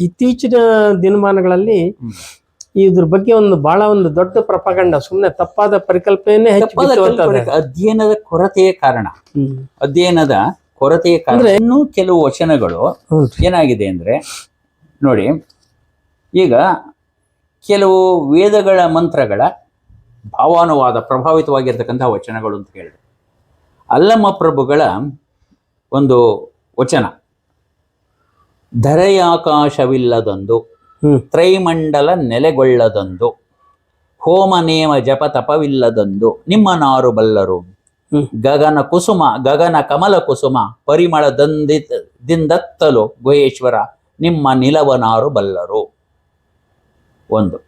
ಇತ್ತೀಚಿನ ದಿನಮಾನಗಳಲ್ಲಿ ಇದ್ರ ಬಗ್ಗೆ ಒಂದು ಬಹಳ ಒಂದು ದೊಡ್ಡ ಪ್ರಪಗಂಡ ಸುಮ್ಮನೆ ತಪ್ಪಾದ ಪರಿಕಲ್ಪನೆ ಅಧ್ಯಯನದ ಕೊರತೆಯ ಕಾರಣ. ಅಧ್ಯಯನದ ಕೊರತೆಯ ಕಾರಣ. ಇನ್ನೂ ಕೆಲವು ವಚನಗಳು ಏನಾಗಿದೆ ಅಂದ್ರೆ ನೋಡಿ ಈಗ ಕೆಲವು ವೇದಗಳ ಮಂತ್ರಗಳ ಭಾವಾನುವಾದ ಪ್ರಭಾವಿತವಾಗಿರ್ತಕ್ಕಂತಹ ವಚನಗಳು ಅಂತ ಹೇಳಿದೆ ಅಲ್ಲಮ್ಮ ಪ್ರಭುಗಳ ಒಂದು ವಚನ. ಧರೆಯಾಕಾಶವಿಲ್ಲದೊಂದು. ತ್ರೈಮಂಡಲ ನೆಲೆಗೊಳ್ಳದಂದು ಹೋಮ ನೇಮ ಜಪ ತಪವಿಲ್ಲದಂದು ನಿಮ್ಮ ನಾರು ಬಲ್ಲರು. ಗಗನ ಕುಸುಮ ಗಗನ ಕಮಲ ಕುಸುಮ ಪರಿಮಳ ದಿಂದತ್ತಲು ಗುಹೇಶ್ವರ ನಿಮ್ಮ ನಿಲವನಾರು ಬಲ್ಲರು ಒಂದು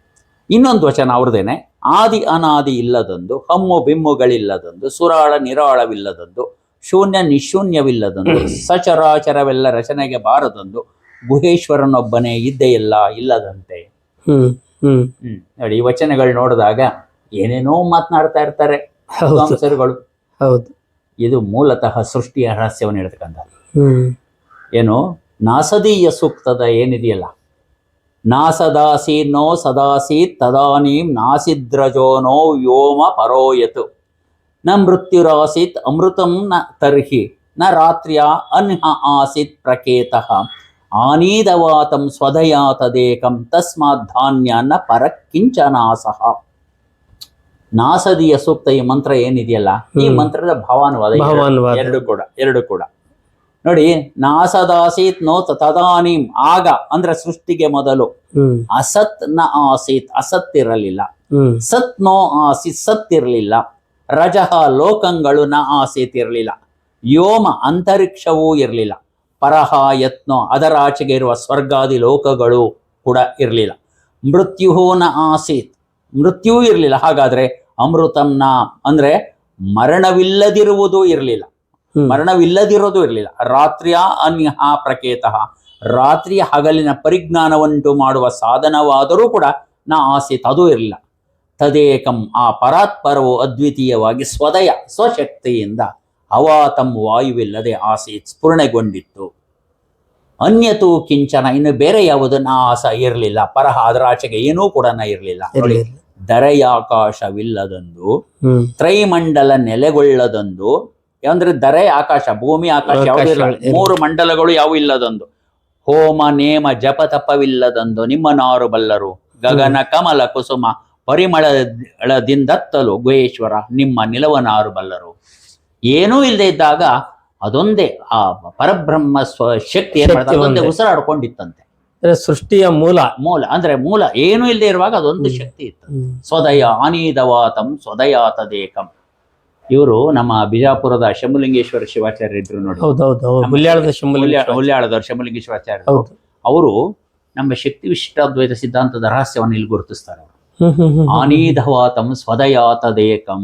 ಇನ್ನೊಂದು ವಚನ ಅವ್ರದೇನೆ ಆದಿ ಅನಾದಿ ಇಲ್ಲದಂದು ಹಮ್ಮು ಬಿಮ್ಮುಗಳಿಲ್ಲದಂದು ಸುರಾಳ ನಿರಾಳವಿಲ್ಲದಂದು ಶೂನ್ಯ ನಿಶೂನ್ಯವಿಲ್ಲದಂದು ಸಚರಾಚರವೆಲ್ಲ ರಚನೆಗೆ ಬಾರದಂದು ಗುಹೇಶ್ವರನೊಬ್ಬನೇ ಇದ್ದೇ ಇಲ್ಲ ಇಲ್ಲದಂತೆ. ನೋಡಿ ಈ ವಚನಗಳು ನೋಡಿದಾಗ ಏನೇನೋ ಮಾತನಾಡ್ತಾ ಇರ್ತಾರೆ ಹೌದು. ಇದು ಮೂಲತಃ ಸೃಷ್ಟಿಯ ರಹಸ್ಯವನ್ನು ಹೇಳ್ತಕ್ಕಂಥ. ಹ್ಮ್. ಏನು? ನಾಸದೀಯ ಸೂಕ್ತದ ಏನಿದೆಯಲ್ಲ? ನಾಸದಾಸೀನೋ ಸದಾಸೀತ್ ತದಾನೀಂ ನಾಸಿದ್ರಜೋನೋ ವ್ಯೋಮ ಪರೋಯತ್ ನ ಮೃತ್ಯುರಾಸೀತ್ ಅಮೃತಂ ನ ತರ್ಹಿ ನ ರಾತ್ರಿಯ ಅನ್ಹ ಆಸಿತ್ ಪ್ರಕೇತಃ. ಆನೀದವಾತಂ ಸ್ವದಯಾ ತದೇಕಂ ತಸ್ಮಾತ್ ಧಾನ್ಯ ನ ಪರಕ್ಕಿಂಚನಾಸಹ ನಾಸದಿಯ ಸೂಕ್ತ ಈ ಮಂತ್ರ ಏನಿದೆಯಲ್ಲ ಈ ಮಂತ್ರದ ಭಾವಾನುವಾದ ಎರಡು- ಎರಡು ಕೂಡ ಎರಡು ಕೂಡ. ನೋಡಿ ನಾಸದಾಸೀತ್ ನೋ ತದಾನೀಂ ಆಗ ಅಂದ್ರೆ ಸೃಷ್ಟಿಗೆ ಮೊದಲು. ಅಸತ್ನ ಆಸೀತ್ ಅಸತ್ ಇರಲಿಲ್ಲ. ಸತ್ ನೋ ಆಸೀತ್ ಸತ್ ಇರಲಿಲ್ಲ. ರಜಃ ಲೋಕಂಗಳು ನ ಆಸೀತಿರಲಿಲ್ಲ. ಯೋಮ ಅಂತರಿಕ್ಷವೂ ಇರಲಿಲ್ಲ. ಪರಹ ಯತ್ನೋ ಅದರಾಚೆಗೆ ಇರುವ ಸ್ವರ್ಗಾದಿ ಲೋಕಗಳು ಕೂಡ ಇರಲಿಲ್ಲ. ಮೃತ್ಯು ನ ಆಸೀತ್. ಮೃತ್ಯೂ ಇರಲಿಲ್ಲ. ಹಾಗಾದ್ರೆ ಅಮೃತಂನ ಅಂದ್ರೆ ಮರಣವಿಲ್ಲದಿರುವುದು ಇರಲಿಲ್ಲ. ಮರಣವಿಲ್ಲದಿರೋದು ಇರಲಿಲ್ಲ. ರಾತ್ರಿಯ ಅನ್ಯಹ ಪ್ರಕೇತಃ. ರಾತ್ರಿಯ ಹಗಲಿನ ಪರಿಜ್ಞಾನವುಂಟು ಮಾಡುವ ಸಾಧನವಾದರೂ ಕೂಡ ನಾ ಆಸೀತ್ ಅದು ಇರಲಿಲ್ಲ. ತದೇಕಂ ಆ ಪರಾತ್ಪರವು ಅದ್ವಿತೀಯವಾಗಿ ಸ್ವದಯ ಸ್ವಶಕ್ತಿಯಿಂದ ಅವಾತಂ ವಾಯುವಿಲ್ಲದೆ ಆಸೆ ಸ್ಫುರಣೆಗೊಂಡಿತ್ತು. ಅನ್ಯತು ಕಿಂಚನ ಇನ್ನು ಬೇರೆ ಯಾವುದನ್ನ ಆಸ ಇರಲಿಲ್ಲ. ಪರಹ ಅದರಾಚೆಗೆ ಏನೂ ಕೂಡ ಇರಲಿಲ್ಲ. ಇರ್ಲಿ, ಇರ್ಲಿ. ದರೆಯಾಕಾಶವಿಲ್ಲದಂದು ತ್ರೈಮಂಡಲ ನೆಲೆಗೊಳ್ಳದಂದು ಅಂದ್ರೆ ದರೆ ಆಕಾಶ ಭೂಮಿ ಆಕಾಶ. ಮೂರು ಮಂಡಲಗಳು ಯಾವು ಇಲ್ಲದಂದು. ಹೋಮ ನೇಮ ಜಪ ತಪವಿಲ್ಲದಂದು ನಿಮ್ಮ ನಾರು ಬಲ್ಲರು ಗಗನ ಕಮಲ ಕುಸುಮ ಪರಿಮಳದಿಂದತ್ತಲು ಗುಹೇಶ್ವರ ನಿಮ್ಮ ನಿಲವನಾರು ಬಲ್ಲರು. ಏನೂ ಇಲ್ಲದೆ ಇದ್ದಾಗ ಅದೊಂದೇ ಆ ಪರಬ್ರಹ್ಮ ಸ್ವ ಶಕ್ತಿ ಏನ್ ಮಾಡ್ತಾರೆ? ಅದೊಂದೇ ಒಂದೇ. ಉಸಿರಾಡ್ಕೊಂಡಿತ್ತಂತೆ. ಅಂದ್ರೆ ಸೃಷ್ಟಿಯ ಮೂಲ. ಮೂಲ ಅಂದ್ರೆ ಮೂಲ ಏನೂ ಇಲ್ಲದೆ ಇರುವಾಗ ಅದೊಂದು ಶಕ್ತಿ ಇತ್ತು. ಸ್ವದಯ ಆನೀದವಾತಂ ಸ್ವದಯಾತದೇಕಂ ಇವರು ನಮ್ಮ ಬಿಜಾಪುರದ ಶಂಭುಲಿಂಗೇಶ್ವರ ಶಿವಾಚಾರ್ಯ ಇದ್ರು ನೋಡಿ. ಹುಲ್ಯಾಳದವ್ರು ಶಂಭುಲಿಂಗೇಶ್ವರಾಚಾರ್ಯ ಅವರು ನಮ್ಮ ಶಕ್ತಿ ವಿಶಿಷ್ಟಾದ್ವೈತ ಸಿದ್ಧಾಂತದ ರಹಸ್ಯವನ್ನು ಇಲ್ಲಿ ಗುರುತಿಸ್ತಾರೆ ಅವರು. ಆನೀದವಾತಂ ಸ್ವದಯಾತದೇಕಂ.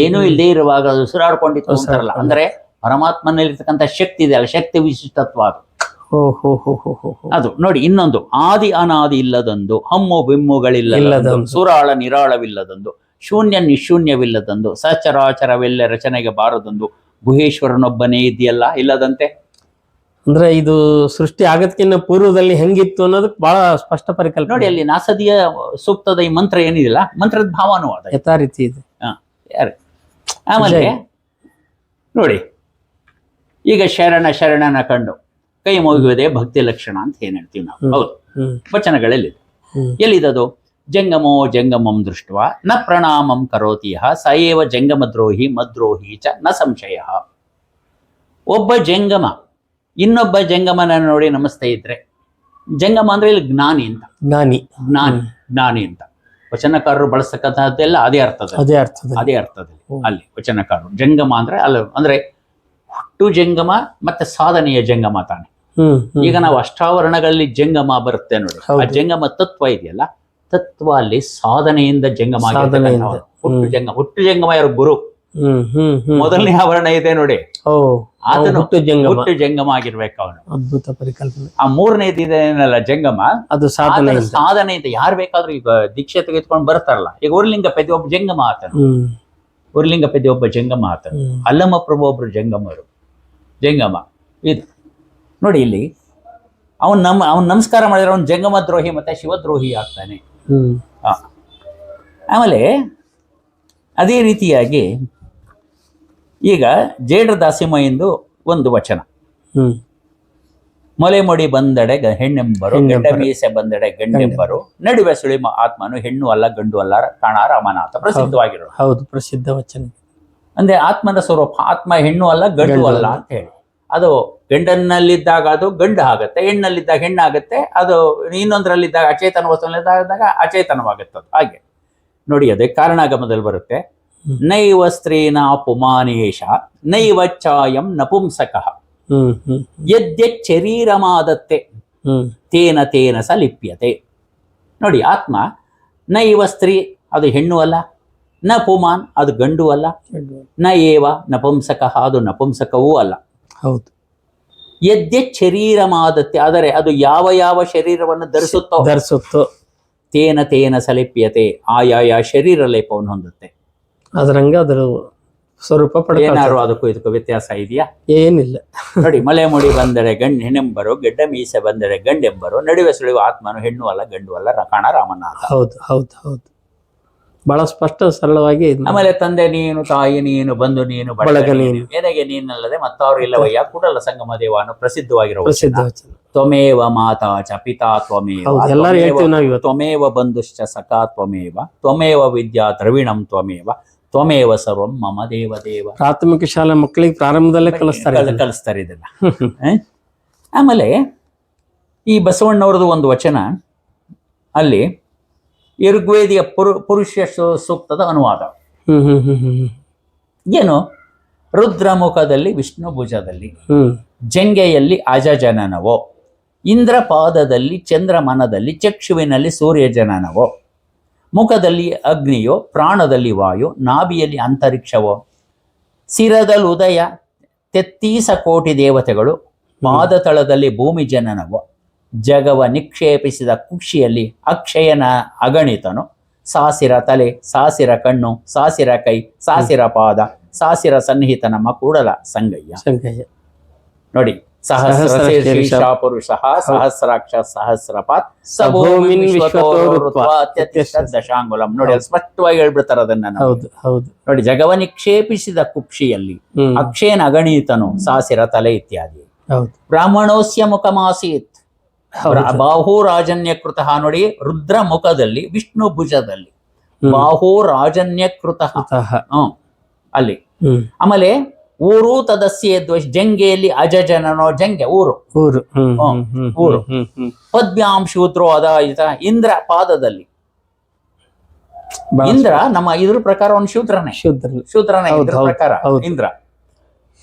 ಏನೂ ಇಲ್ಲದೆ ಇರುವಾಗ ಅದು ಉಸಿರಾಡ್ಕೊಂಡಿತ್ತು ಅಂತಾರಲ್ಲ. ಅಂದ್ರೆ ಪರಮಾತ್ಮನಲ್ಲಿರ್ತಕ್ಕಂಥ ಶಕ್ತಿ ಇದೆ ಅಲ್ಲ ಶಕ್ತಿ ವಿಶಿಷ್ಟತ್ವ ಅದು. ಅದು ನೋಡಿ ಇನ್ನೊಂದು ಆದಿ ಅನಾದಿ ಇಲ್ಲದಂದು ಹಮ್ಮು ಬಿಮ್ಮುಗಳಿಲ್ಲ. ಸುರಾಳ ನಿರಾಳವಿಲ್ಲದಂದು ಶೂನ್ಯ ನಿಶೂನ್ಯವಿಲ್ಲದಂದು ಸಚರಾಚರವೆಲ್ಲ ರಚನೆಗೆ ಬಾರದಂದು ಗುಹೇಶ್ವರನೊಬ್ಬನೇ ಇದೆಯಲ್ಲ ಇಲ್ಲದಂತೆ ಅಂದ್ರೆ ಇದು ಸೃಷ್ಟಿ ಆಗದ್ಕಿನ್ನ ಪೂರ್ವದಲ್ಲಿ ಹೆಂಗಿತ್ತು ಅನ್ನೋದಕ್ಕೆ ಬಹಳ ಸ್ಪಷ್ಟ ಪರಿಕಲ್ಪನೆ. ನೋಡಿ ಅಲ್ಲಿ ನಾಸದಿಯ ಸೂಕ್ತದ ಈ ಮಂತ್ರ ಏನಿದೆಯಲ್ಲ ಮಂತ್ರದ ಭಾವಾನುವಾದ ಯಥಾ ರೀತಿ ಇದೆ. ಯಾರು? ಆಮೇಲೆ. ನೋಡಿ ಈಗ ಶರಣ ಶರಣನ ಕಂಡು ಕೈ ಮುಗಿಯುವುದೇ ಭಕ್ತಿ ಲಕ್ಷಣ ಅಂತ ಏನ್ ಹೇಳ್ತೀವಿ ನಾವು? ಹೌದು. ವಚನಗಳಲ್ಲಿ. ಎಲ್ಲಿದದು? ಜಂಗಮೋ ಜಂಗಮಂ ದೃಷ್ಟ ನ ಪ್ರಣಾಮಂ ಕರೋತಿ ಸಯೇವ ಸ ಏವ ಜಂಗಮದ್ರೋಹಿ ಮದ್ರೋಹಿ ಚ ನ ಸಂಶಯ. ಒಬ್ಬ ಜಂಗಮ ಇನ್ನೊಬ್ಬ ಜಂಗಮನ ನೋಡಿ ನಮಸ್ತೆ ಇದ್ರೆ ಜಂಗಮ ಅಂದ್ರೆ ಇಲ್ಲಿ ಜ್ಞಾನಿ ಅಂತ. ಜ್ಞಾನಿ. ಜ್ಞಾನಿ ಜ್ಞಾನಿ ಅಂತ. ವಚನಕಾರರು ಬಳಸ್ತಕ್ಕಂಥದ್ದೆಲ್ಲ ಅದೇ ಅರ್ಥದಲ್ಲಿ. ಅದೇ ಅರ್ಥ ಅದೇ ಅರ್ಥದಲ್ಲಿ. ಅಲ್ಲಿ ವಚನಕಾರರು. ಜಂಗಮ ಅಂದ್ರೆ ಅಲ್ಲ ಅಂದ್ರೆ ಹುಟ್ಟು ಜಂಗಮ ಮತ್ತೆ ಸಾಧನೆಯ ಜಂಗಮ ತಾನೆ. ಈಗ ನಾವು ಅಷ್ಟಾವರಣಗಳಲ್ಲಿ ಜಂಗಮ ಬರುತ್ತೆ ನೋಡಿ. ಆ ಜಂಗಮ ತತ್ವ ಇದೆಯಲ್ಲ? ತತ್ವ ಅಲ್ಲಿ ಸಾಧನೆಯಿಂದ ಜಂಗಮ. ಹುಟ್ಟು ಜಂಗ ಜಂಗಮ. ಹುಟ್ಟು ಜಂಗಮ ಯಾರು? ಗುರು. ಮೊದಲನೇ ಆವರಣ ಇದೆ ನೋಡಿ. ಆತನು ಹುಟ್ಟು ಜಂಗಮ. ಜಂಗಮ ಆಗಿರ್ಬೇಕು ಅವನು. ಅದ್ಭುತ ಪರಿಕಲ್ಪನೆ. ಆ ಮೂರನೇ ಇದೆ ಏನಲ್ಲ ಜಂಗಮ? ಅದು ಸಾಧನೆ ಸಾಧನೆ ಇದೆ. ಯಾರು ಬೇಕಾದ್ರೂ ಈಗ ದೀಕ್ಷೆ ತೆಗೆದುಕೊಂಡು ಬರ್ತಾರಲ್ಲ. ಈಗ ಉರ್ಲಿಂಗ ಪೆದ್ದಿ ಒಬ್ಬ ಜಂಗಮ ಆತನು. ಉರ್ಲಿಂಗ ಪೆದ್ದಿ ಒಬ್ಬ ಜಂಗಮ ಆತನು. ಅಲ್ಲಮ್ಮ ಪ್ರಭು ಒಬ್ರು ಜಂಗಮರು. ಜಂಗಮ. ಇದು. ನೋಡಿ ಇಲ್ಲಿ ಅವನ್ ನಮ್ ಅವನ್ ನಮಸ್ಕಾರ ಮಾಡಿದ್ರೆ ಅವನ್ ಜಂಗಮ ದ್ರೋಹಿ ಮತ್ತೆ ಶಿವದ್ರೋಹಿ ಆಗ್ತಾನೆ. ಆಮೇಲೆ ಅದೇ ರೀತಿಯಾಗಿ ಈಗ ಜೇಡ್ರ ದಾಸಿಮ ಎಂದು ಒಂದು ವಚನ. ಮೊಲೆಮೊಡಿ ಮೊಲೆ ಮೊಡಿ ಬಂದಡೆ ಹೆಣ್ಣೆಂಬರು. ಗಂಡ ಮೀಸೆ ಬಂದಡೆ ಗಂಡೆಂಬರು ನಡುವೆ ಸುಳಿಮ ಆತ್ಮನು ಹೆಣ್ಣು ಅಲ್ಲ ಗಂಡು ಅಲ್ಲ ಕಾಣ ರಾಮನಾಥ ಪ್ರಸಿದ್ಧವಾಗಿರೋ ಹೌದು ಪ್ರಸಿದ್ಧ ವಚನ. ಅಂದ್ರೆ ಆತ್ಮನ ಸ್ವರೂಪ ಆತ್ಮ ಹೆಣ್ಣು ಅಲ್ಲ ಗಂಡು ಅಲ್ಲ ಅಂತ ಹೇಳಿ. ಅದು ಗಂಡನಲ್ಲಿದ್ದಾಗ ಅದು ಗಂಡು ಆಗುತ್ತೆ ಹೆಣ್ಣಲ್ಲಿದ್ದಾಗ ಹೆಣ್ಣಾಗುತ್ತೆ ಅದು ಇನ್ನೊಂದರಲ್ಲಿದ್ದಾಗ ಅಚೇತನ ವಸ್ತುವಿನಲ್ಲಿದ್ದಾಗ ಅಚೇತನವಾಗುತ್ತೆ ಅದು ಹಾಗೆ. ನೋಡಿ ಅದೇ ಕಾರಣಾಗಮದಲ್ಲಿ ಬರುತ್ತೆ. ನೈವ ಸ್ತ್ರೀನ ಪುಮಾನೇಶ ನೈವ ಚಾಯಂ ನಪುಂಸಕಃ ಯದ್ಯಚ್ಚರೀರಮಾದತ್ತೆ ತೇನ ತೇನ ಸ ಲಿಪ್ಯತೆ ನೋಡಿ ಆತ್ಮ ನೈವ ಸ್ತ್ರೀ ಅದು ಹೆಣ್ಣು ಅಲ್ಲ ನ ಪುಮಾನ್ ಅದು ಗಂಡು ಅಲ್ಲ ನ ಏವ ನಪುಂಸಕ ಅದು ನಪುಂಸಕವೂ ಅಲ್ಲ. ಹೌದು. ಯದ್ಯ ಶರೀರಮಾದತ್ತೆ ಆದರೆ ಅದು ಯಾವ ಯಾವ ಶರೀರವನ್ನು ಧರಿಸುತ್ತೋ ಧರಿಸುತ್ತೋ. ತೇನ ತೇನ ಸಲಿಪ್ಯತೆ ಆಯಾಯ ಶರೀರ ಲೇಪವನ್ನು ಹೊಂದುತ್ತೆ. ಅದರಂಗ ಅದರ ಸ್ವರೂಪ ಏನಾದ್ರು ಪಡ್ಕೊಳ್ತದೆ ಅದಕ್ಕೂ ಇದಕ್ಕೂ ವ್ಯತ್ಯಾಸ ಇದೆಯಾ? ಏನಿಲ್ಲ. ನೋಡಿ ಮಲೆ ಮುಡಿ ಬಂದರೆ ಗಂಡು ಹೆಣ್ಣೆಂಬರು ಗಡ್ಡ ಮೀಸೆ ಬಂದರೆ ಗಂಡೆಂಬರು ನಡುವೆ ಸುಳಿಯುವ ಆತ್ಮನು ಹೆಣ್ಣು ಅಲ್ಲ ಗಂಡು ಅಲ್ಲ ರಕಾಣ ರಾಮನಾಥ. ಹೌದು ಹೌದು ಹೌದು. ಬಹಳ ಸ್ಪಷ್ಟ ಸರಳವಾಗಿ. ಆಮೇಲೆ ತಂದೆ ನೀನು ತಾಯಿ ನೀನು ಬಂದು ನೀನು ಬಳಗ ಬಳಗ ನೀನು. ಏನಗೆ ಎನಗೆ ನೀನಲ್ಲದೆ ಮತ್ತವರು ಇಲ್ಲವಯ್ಯ ಕೂಡಲ ಸಂಗಮ ದೇವ ಅನ್ನೋ ಪ್ರಸಿದ್ಧವಾಗಿರುವ ಪ್ರಸಿದ್ಧ ವಚನ. ವಚನ ತ್ವಮೇವ ಮಾತಾ ಚ ಪಿತಾ ತ್ವಮೇವ. ಹೌದು ಎಲ್ಲರೂ ತ್ವಮೇವ- ಹೇಳ್ತೀವಿ ನಾವು ಇವತ್ತು ತ್ವಮೇವ ಬಂಧುಶ್ಚ ಸಖಾ ತ್ವಮೇವ. ತ್ವಮೇವ ವಿದ್ಯಾ ದ್ರವಿಣಂ ತ್ವಮೇವ. ತ್ವಮೇವ ಸರ್ವಂ ಮಮ ದೇವ ದೇವ. ಪ್ರಾಥಮಿಕ ಶಾಲಾ ಮಕ್ಕಳಿಗೆ ಪ್ರಾರಂಭದಲ್ಲೇ ಕಲಿಸ್ತಾರೆ ಕಲ್- ಕಲಿಸ್ತಾರೆ ಇದೆಲ್ಲ ಆಮೇಲೆ ಈ ಬಸವಣ್ಣವ್ರದ್ದು ಒಂದು ವಚನ ಅಲ್ಲಿ ಋಗ್ವೇದಿಯ ಪುರು ಪುರುಷ ಸೂಕ್ತದ ಅನುವಾದ. ಏನು? ರುದ್ರಮುಖದಲ್ಲಿ ವಿಷ್ಣು ಭುಜದಲ್ಲಿ ಜಂಗೆಯಲ್ಲಿ ಅಜಜನನವೋ ಇಂದ್ರ ಪಾದದಲ್ಲಿ ಚಂದ್ರಮನದಲ್ಲಿ ಚಕ್ಷುವಿನಲ್ಲಿ ಸೂರ್ಯ ಜನನವೋ ಮುಖದಲ್ಲಿ ಅಗ್ನಿಯೋ ಪ್ರಾಣದಲ್ಲಿ ವಾಯು ನಾಭಿಯಲ್ಲಿ ಅಂತರಿಕ್ಷವೋ? ಸಿರದಲ್ಲಿ ಉದಯ ತೆತ್ತೀಸ ಕೋಟಿ ದೇವತೆಗಳು ಪಾದತಳದಲ್ಲಿ ಭೂಮಿ ಜನನವೋ? ಜಗವ ನಿಕ್ಷೇಪಿಸಿದ ಕುಕ್ಷಿಯಲ್ಲಿ ಅಕ್ಷಯನ ಅಗಣಿತನು ಸಾಸಿರ ತಲೆ ಸಾಸಿರ ಕಣ್ಣು ಸಾಸಿರ ಕೈ ಸಾಸಿರ ಪಾದ ಸಾಸಿರ ಸನ್ನಿಹಿತ ನಮ್ಮ ಕೂಡಲ ಸಂಗಯ್ಯ. ಸಂಗಯ್ಯ. ನೋಡಿ ಪುರುಷ ಸಹಸ್ರಾಕ್ಷ ಸಹಸ್ರಪಾತ್ ಸಭೂಮಿನ್ ದಶಾಂಗುಲಂ ನೋಡಿ ಅಲ್ಲಿ ಸ್ಪಷ್ಟವಾಗಿ ಹೇಳ್ಬಿಡ್ತಾರೆ ಅದನ್ನ. ಹೌದು ಹೌದು. ನೋಡಿ ಜಗವ ನಿಕ್ಷೇಪಿಸಿದ ಕುಕ್ಷಿಯಲ್ಲಿ ಅಕ್ಷೇನ್ ಅಗಣಿತನು ಸಾಸಿರ ತಲೆ ಇತ್ಯಾದಿ. ಹೌದು. ಬ್ರಾಹ್ಮಣೋಸ್ಯ ಮುಖಮಾಸೀತ್. ಬಾಹು ರಾಜನ್ಯಕೃತ ನೋಡಿ ರುದ್ರ ಮುಖದಲ್ಲಿ ವಿಷ್ಣು ಭುಜದಲ್ಲಿ. ಬಾಹು ರಾಜನ್ಯಕೃತ. ಅತಃ. ಹ್ಮ್. ಅಲ್ಲಿ. ಆಮೇಲೆ ಊರು ತದಸ್ಯ ದ್ವೇಷ ಜಂಗೆಯಲ್ಲಿ ಅಜಜನನೋ ಜಂಗೆ ಊರು. ಊರು. ಊರು. ಪದ್ಮ್ಯಾಂ ಶೂತ್ರೋ ಅದಾಯಿತ ಇಂದ್ರ ಪಾದದಲ್ಲಿ. ಇಂದ್ರ ನಮ್ಮ ಇದ್ರ ಪ್ರಕಾರ ಒಂದು ಶೂದ್ರನೇ. ಶೂತ್ರ ಶೂದ್ರನೇ ಇದ್ರ ಪ್ರಕಾರ ಇಂದ್ರ.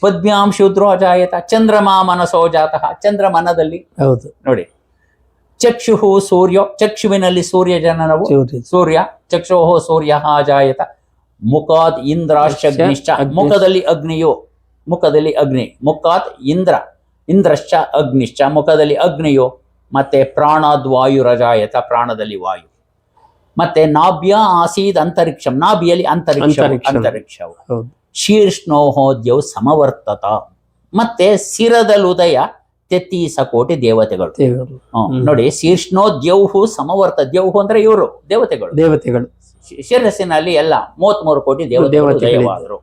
ಪದ್ಮ್ಯಾಂ ಶೂದ್ರೋ ಅಜಾಯತ ಚಂದ್ರಮಾ ಮನಸೋ ಜಾತಃ ಚಂದ್ರಮನದಲ್ಲಿ. ಹೌದು. ನೋಡಿ. ಚಕ್ಷುಹು ಸೂರ್ಯೋ ಚಕ್ಷುವಿನಲ್ಲಿ ಸೂರ್ಯ. ಜನನವು ಸೂರ್ಯ ಚಕ್ಷುಹೋ ಸೂರ್ಯ ಅಜಾಯತ. ಮುಖಾತ್ ಇಂದ್ರಾಶ್ಚಗ್ನಿಶ್ಚ ಅಗ್ನಿಶ್ಚ. ಮುಖದಲ್ಲಿ ಅಗ್ನಿಯು. ಮುಖದಲ್ಲಿ ಅಗ್ನಿ. ಮುಖಾತ್ ಇಂದ್ರ. ಇಂದ್ರಶ್ಚ ಅಗ್ನಿಶ್ಚ. ಮುಖದಲ್ಲಿ ಅಗ್ನಿಯು. ಮತ್ತೆ ಪ್ರಾಣಾದ್ ವಾಯು ರಜಾಯತ ಪ್ರಾಣದಲ್ಲಿ ವಾಯು. ಮತ್ತೆ ನಾಭ್ಯ ಆಸೀದ್ ಅಂತರಿಕ್ಷಂ. ನಾಭಿಯಲ್ಲಿ ಅಂತರಿಕ್ಷ ಅಂತರಿಕ್ಷ. ಅಂತರಿಕ್ಷವು. ಹೌದು. ಶೀರ್ಷ್ಣೋಹೋದ್ಯವು ಸಮವರ್ತತ. ಮತ್ತೆ ಸಿರದಲ್ಲಿ ಉದಯ ತೆತ್ತೀಸ ಕೋಟಿ ದೇವತೆಗಳು. ನೋಡಿ ಶೀರ್ಷ್ಣೋದ್ಯವು ಸಮವರ್ತ. ದ್ಯವು ಅಂದ್ರೆ ಇವರು ದೇವತೆಗಳು. ದೇವತೆಗಳು. ಶಿರಸ್ಸಿನಲ್ಲಿ ಎಲ್ಲ ಮೂವತ್ಮೂರು ಕೋಟಿ ದೇವ ದೇವತೆಗಳಿದೆ.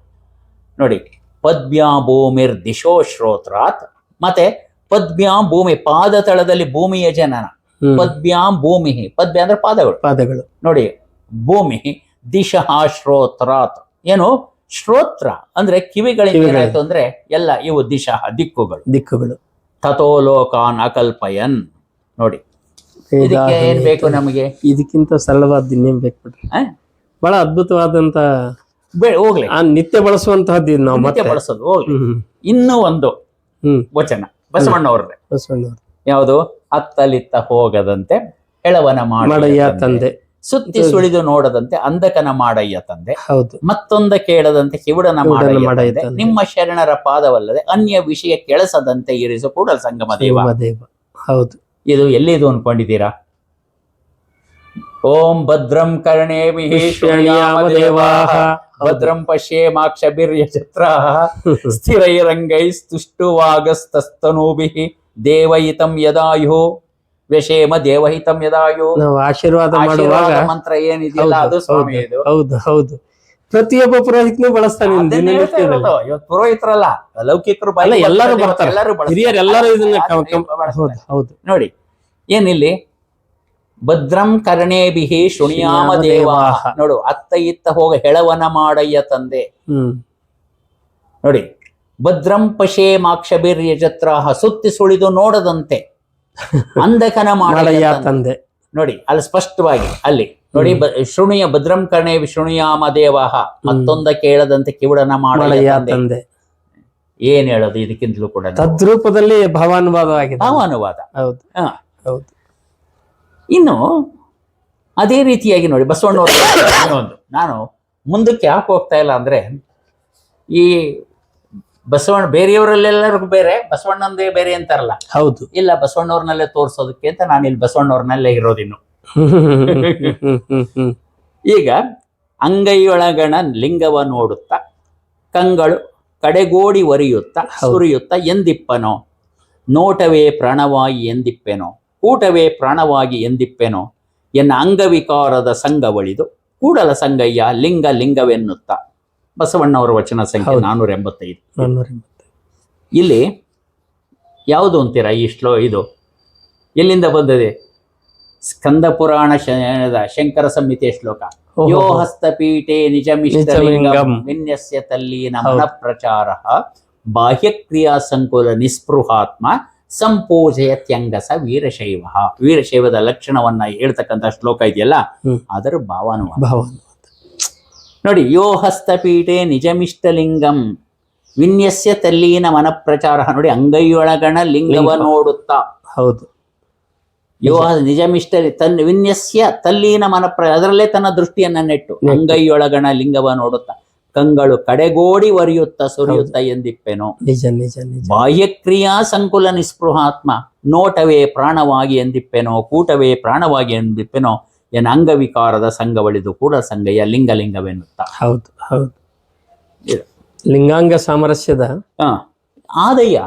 ನೋಡಿ ಪದ್ಮ್ಯಾ ಭೂಮಿರ್ ದಿಶೋ ಶ್ರೋತ್ರಾತ್. ಮತ್ತೆ ಪದ್ಮ್ಯಾಂ ಭೂಮಿ ಪಾದ ತಳದಲ್ಲಿ ಭೂಮಿಯ ಜನನ. ಪದ್ಮ್ಯಾಂ ಭೂಮಿ ಪದ್ಮ ಅಂದ್ರೆ ಪಾದಗಳು. ಪಾದಗಳು. ನೋಡಿ ಭೂಮಿ ದಿಶಃ ಶ್ರೋತ್ರಾತ್. ಏನು? ಶ್ರೋತ್ರ ಅಂದ್ರೆ ಕಿವಿಗಳಿಂದ ಕಿವಿಗಳು. ಏನಾಯ್ತು ಅಂದ್ರೆ ಎಲ್ಲ ಇವು ದಿಶಃ ದಿಕ್ಕುಗಳು. ದಿಕ್ಕುಗಳು. ತಥೋ ಲೋಕಾನ್ ಅಕಲ್ಪಯನ್ ನೋಡಿ ಇದಕ್ಕೆ ಏನ್ ಬೇಕು ನಮಗೆ? ಇದಕ್ಕಿಂತ ಸರಳವಾದ ಇನ್ನೇನ್ ಬೇಕು ಬಿಡ್ರಿ? ಬಹಳ ಅದ್ಭುತವಾದಂತ ಹೋಗ್ಲಿ. ಆ ನಿತ್ಯ ಬಳಸುವಂತಹದ್ದು ಇದು ನಾವು ಮತ್ತೆ. ಬಳಸೋದು ಹೋಗ್ಲಿ. ಇನ್ನೂ ಒಂದು ವಚನ ಬಸವಣ್ಣವ್ರೆ ಬಸವಣ್ಣವ್ರ ಯಾವುದು? ಅತ್ತಲಿತ್ತ ಹೋಗದಂತೆ ಎಳವನ ಮಾಡಯ್ಯ ತಂದೆ. ಸುತ್ತಿ ಸುಳಿದು ನೋಡದಂತೆ ಅಂಧಕನ ಮಾಡಯ್ಯ ತಂದೆ. ಹೌದು. ಮತ್ತೊಂದ ಕೇಳದಂತೆ ಕಿವುಡನ ಮಾಡಯ್ಯ. ನಿಮ್ಮ ಶರಣರ ಪಾದವಲ್ಲದೆ ಅನ್ಯ ವಿಷಯ ಕೆಳಸದಂತೆ ಇರಿಸು ಕೂಡ ಸಂಗಮ ದೇವ. ದೇವ. ಹೌದು. ಇದು ಎಲ್ಲಿದು ಅನ್ಕೊಂಡಿದ್ದೀರಾ? ಓಂ ಭದ್ರಂ ಕರ್ಣೇ ದೇವಾಹ ಭದ್ರಂ ಪಶ್ಯೇಮಾಕ್ಷಭಿರ್ಯ ಚತ್ರ ಸ್ಥಿರೈರಂಗೈಸ್ತುಷ್ಟುವಾಗಸ್ತಸ್ತನೂಭಿಃ ದೇವಹಿತಂ ಯದಾಯು. ವ್ಯಶೇಮ ದೇವಹಿತಂ ಯದಾಯು. ಆಶೀರ್ವಾದ ಮಾಡುವಾಗ ಮಂತ್ರ ಏನಿದೆಯಲ್ಲ ಅದು ಸ್ವಾಮಿ ಹೌದು ಹೌದು. ಪ್ರತಿಯೊಬ್ಬ ಪುರೋಹಿತನು ಬಳಸ್ತಾನೆ. ಇವತ್ತು ಪುರೋಹಿತರಲ್ಲ ಲೌಕಿಕರು ಎಲ್ಲರೂ ಬರ್ತಾರೆ. ಹಿರಿಯರು ಎಲ್ಲರೂ ಇದನ್ನ ಹೌದು ನೋಡಿ ಏನಿಲ್ಲಿ? ಭದ್ರಂ ಕರ್ಣೇಭಿಹಿ ಶುಣಿಯಾಮ ದೇವಾ. ನೋಡು ಅತ್ತ ಇತ್ತ ಹೋಗ ಹೆಳವನ ಮಾಡಯ್ಯ ತಂದೆ. ಹ್ಮ್. ನೋಡಿ ಭದ್ರಂ ಪಶೇ ಮಾಕ್ಷಭಿರ್ ಯಜತ್ರಾಹ ಸುತ್ತಿ ಸುಳಿದು ನೋಡದಂತೆ. ಅಂಧಕನ ಮಾಡಯ್ಯ. ತಂದೆ. ನೋಡಿ ಅಲ್ಲಿ ಸ್ಪಷ್ಟವಾಗಿ ಅಲ್ಲಿ ನೋಡಿ ಶೃಣಿಯ ಭದ್ರಂ ಕರ್ಣೇ ಶೃಣಿಯಾಮ ದೇವಾಹ. ಮತ್ತೊಂದ ಕೇಳದಂತೆ ಕಿವುಡನ ತಂದೆ. ತಂದೆ. ಏನ್ ಹೇಳೋದು ಇದಕ್ಕಿಂತಲೂ ಕೂಡ? ತದ್ರೂಪದಲ್ಲಿ ಭಾವಾನುವಾದವಾಗಿದೆ. ಭಾವಾನುವಾದ. ಹೌದು. ಹ. ಹೌದು. ಇನ್ನು ಅದೇ ರೀತಿಯಾಗಿ ನೋಡಿ ಬಸವಣ್ಣವ್ರ ಒಂದು ನಾನು ಮುಂದಕ್ಕೆ ಯಾಕೆ ಹೋಗ್ತಾ ಇಲ್ಲ ಅಂದ್ರೆ ಈ ಬಸವಣ್ಣ ಬೇರೆಯವರಲ್ಲೆಲ್ಲರಿಗೂ ಬೇರೆ ಬಸವಣ್ಣಂದೇ ಬೇರೆ ಅಂತಾರಲ್ಲ. ಹೌದು. ಇಲ್ಲ ಬಸವಣ್ಣವ್ರನ್ನಲ್ಲೇ ತೋರಿಸೋದಕ್ಕೆ ಅಂತ ನಾನು ಇಲ್ಲಿ ಬಸವಣ್ಣವ್ರನ್ನಲ್ಲೇ ಇರೋದಿನ್ನು. ಈಗ ಅಂಗೈಯೊಳಗಣ ಲಿಂಗವ ನೋಡುತ್ತ ಕಂಗಳು ಕಡೆಗೋಡಿ ಒರಿಯುತ್ತ ಸುರಿಯುತ್ತ ಎಂದಿಪ್ಪನೋ? ನೋಟವೇ ಪ್ರಾಣವಾಗಿ ಎಂದಿಪ್ಪೆನೋ? ಕೂಟವೇ ಪ್ರಾಣವಾಗಿ ಎಂದಿಪ್ಪೆನೋ? ಎನ್ನ ಅಂಗವಿಕಾರದ ಸಂಘವಳಿದು ಕೂಡಲ ಸಂಗಯ್ಯ ಲಿಂಗ ಲಿಂಗವೆನ್ನುತ್ತ. ಬಸವಣ್ಣವರ ವಚನ ಸಂಖ್ಯೆ ಎಂಬತ್ತೈದು ನಾನ್ನೂರ ಎಂಬತ್ತು. ಇಲ್ಲಿ ಯಾವುದು ಅಂತೀರಾ ಈ ಶ್ಲೋ ಇದು? ಎಲ್ಲಿಂದ ಬಂದಿದೆ? ಸ್ಕಂದ ಪುರಾಣ ಶಂಕರ ಸಂಹಿತೆಯ ಶ್ಲೋಕ. ಯೋ ಹಸ್ತಪೀಠೆ ನಿಜಮಿಷ್ಟಲಿಂಗಂ. ವಿನ್ಯಸ್ಯ ತಲ್ಲೀನ. ಮನ ಪ್ರಚಾರ ಬಾಹ್ಯಕ್ರಿಯಾ ಸಂಕುಲ ನಿಸ್ಪೃಹಾತ್ಮ ಸಂಪೂಜಯತ್ಯಂಗಸ ವೀರಶೈವ. ವೀರಶೈವದ ಲಕ್ಷಣವನ್ನ ಹೇಳ್ತಕ್ಕಂತ ಶ್ಲೋಕ ಇದೆಯಲ್ಲ. ಅದರ ಭಾವಾನುವಾದ. ನೋಡಿ ಯೋ ಹಸ್ತಪೀಠೆ ನಿಜಮಿಷ್ಟಲಿಂಗಂ ವಿನ್ಯಸ್ಯ ತಲ್ಲೀನ ಮನ ಪ್ರಚಾರ. ನೋಡಿ ಅಂಗೈಯೊಳಗಣ ಲಿಂಗವ ನೋಡುತ್ತಾ. ಹೌದು. ಯೋ ನಿಜಮಿಷ್ಟರಿ. ತನ್ನ ವಿನ್ಯಸ್ಯ ತಲ್ಲೀನ ಮನಪ್ರ ಅದರಲ್ಲೇ ತನ್ನ ದೃಷ್ಟಿಯನ್ನ ನೆಟ್ಟು. ಅಂಗೈಯೊಳಗಣ ಲಿಂಗವ ನೋಡುತ್ತಾ. ಕಂಗಳು ಕಡೆಗೋಡಿ ಒರಿಯುತ್ತ ಸುರಿಯುತ್ತ ಎಂದಿಪ್ಪೆನು. ನಿಜ ನಿಜ ನಿಜ. ಬಾಹ್ಯಕ್ರಿಯಾ ಸಂಕುಲ ನಿಸ್ಪೃಹಾತ್ಮ ನೋಟವೇ ಪ್ರಾಣವಾಗಿ ಎಂದಿಪ್ಪೆನೋ ಕೂಟವೇ ಪ್ರಾಣವಾಗಿ ಎಂದಿಪ್ಪೆನೋ ಏನ ಅಂಗವಿಕಾರದ ಸಂಘವಳಿದು ಕೂಡ ಸಂಗಯ್ಯ ಲಿಂಗಲಿಂಗವೆನ್ನುತ್ತ. ಹೌದು ಹೌದು. ಲಿಂಗಾಂಗ ಸಾಮರಸ್ಯದ ಆದಯ ಆದಯ್ಯ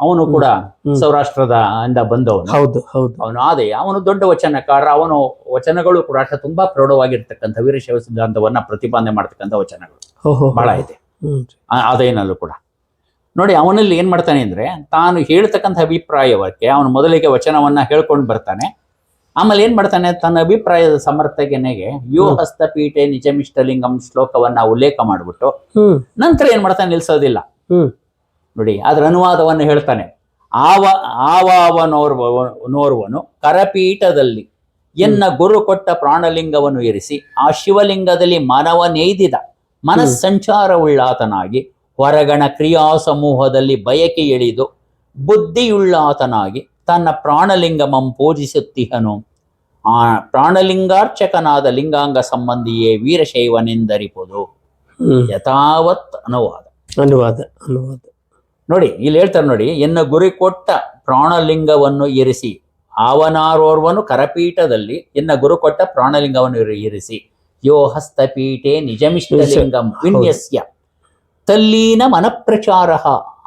ಅವನು ಕೂಡ ಸೌರಾಷ್ಟ್ರದ ಇಂದ ಬಂದವನು. ಹೌದು ಹೌದು. ಅವನು ಆದೇ ಅವನು ದೊಡ್ಡ ವಚನಕಾರ ಅವನು ವಚನಗಳು ಕೂಡ ಅಷ್ಟೇ ತುಂಬಾ ಪ್ರೌಢವಾಗಿರ್ತಕ್ಕಂಥ ವೀರಶೈವ ಸಿದ್ಧಾಂತವನ್ನ ಪ್ರತಿಪಾದನೆ ಮಾಡ್ತಕ್ಕಂಥ ವಚನಗಳು. ಬಹಳ ಇದೆ. ಅದೇನಲ್ಲೂ ಕೂಡ. ನೋಡಿ ಅವನಲ್ಲಿ ಏನ್ ಮಾಡ್ತಾನೆ ಅಂದ್ರೆ ತಾನು ಹೇಳ್ತಕ್ಕಂಥ ಅಭಿಪ್ರಾಯವಕ್ಕೆ ಅವನು ಮೊದಲಿಗೆ ವಚನವನ್ನ ಹೇಳ್ಕೊಂಡು ಬರ್ತಾನೆ. ಆಮೇಲೆ ಏನ್ ಮಾಡ್ತಾನೆ? ತನ್ನ ಅಭಿಪ್ರಾಯದ ಸಮರ್ಥನೆಗೆ ಯೋ ಹಸ್ತ ಹಸ್ತಪೀಠೆ ನಿಜಮಿಷ್ಟಲಿಂಗಂ ಶ್ಲೋಕವನ್ನ ಉಲ್ಲೇಖ ಮಾಡಿಬಿಟ್ಟು ನಂತರ ಏನ್ ಮಾಡ್ತಾನೆ? ನಿಲ್ಸೋದಿಲ್ಲ. ನೋಡಿ ಅದರ ಅನುವಾದವನ್ನು ಹೇಳ್ತಾನೆ. ಆವ ಆವಾವನೋರ್ವ ನೋರ್ವನು ಕರಪೀಠದಲ್ಲಿ ಎನ್ನ ಗುರು ಕೊಟ್ಟ ಪ್ರಾಣಲಿಂಗವನ್ನು ಇರಿಸಿ ಆ ಶಿವಲಿಂಗದಲ್ಲಿ ಮನವ ನೈದಿದ ಮನಸ್ಸಂಚಾರವುಳ್ಳಾತನಾಗಿ ಹೊರಗಣ ಕ್ರಿಯಾ ಸಮೂಹದಲ್ಲಿ ಬಯಕೆ ಎಳಿದು ಬುದ್ಧಿಯುಳ್ಳಾತನಾಗಿ ತನ್ನ ಪ್ರಾಣಲಿಂಗಮಂ ಪೂಜಿಸುತ್ತಿಹನು. ಆ ಪ್ರಾಣಲಿಂಗಾರ್ಚಕನಾದ ಲಿಂಗಾಂಗ ಸಂಬಂಧಿಯೇ ವೀರಶೈವನೆಂದರಿಪುದು. ಯಥಾವತ್ ಅನುವಾದ. ಅನುವಾದ ಅನುವಾದ. ನೋಡಿ ಇಲ್ಲಿ ಹೇಳ್ತಾರೆ ನೋಡಿ ಎನ್ನ ಗುರಿ ಕೊಟ್ಟ ಪ್ರಾಣಲಿಂಗವನ್ನು ಇರಿಸಿ ಆವನಾರೋರ್ವನು ಕರಪೀಠದಲ್ಲಿ ಎನ್ನ ಗುರು ಕೊಟ್ಟ ಪ್ರಾಣಲಿಂಗವನ್ನು ಇರಿ- ಇರಿಸಿ ಯೋ ಹಸ್ತಪೀಠೆ ನಿಜಮಿಷ್ಟಲಿಂಗಂ ವಿನ್ಯಸ್ಯ. ತಲ್ಲೀನ ಮನಪ್ರಚಾರ.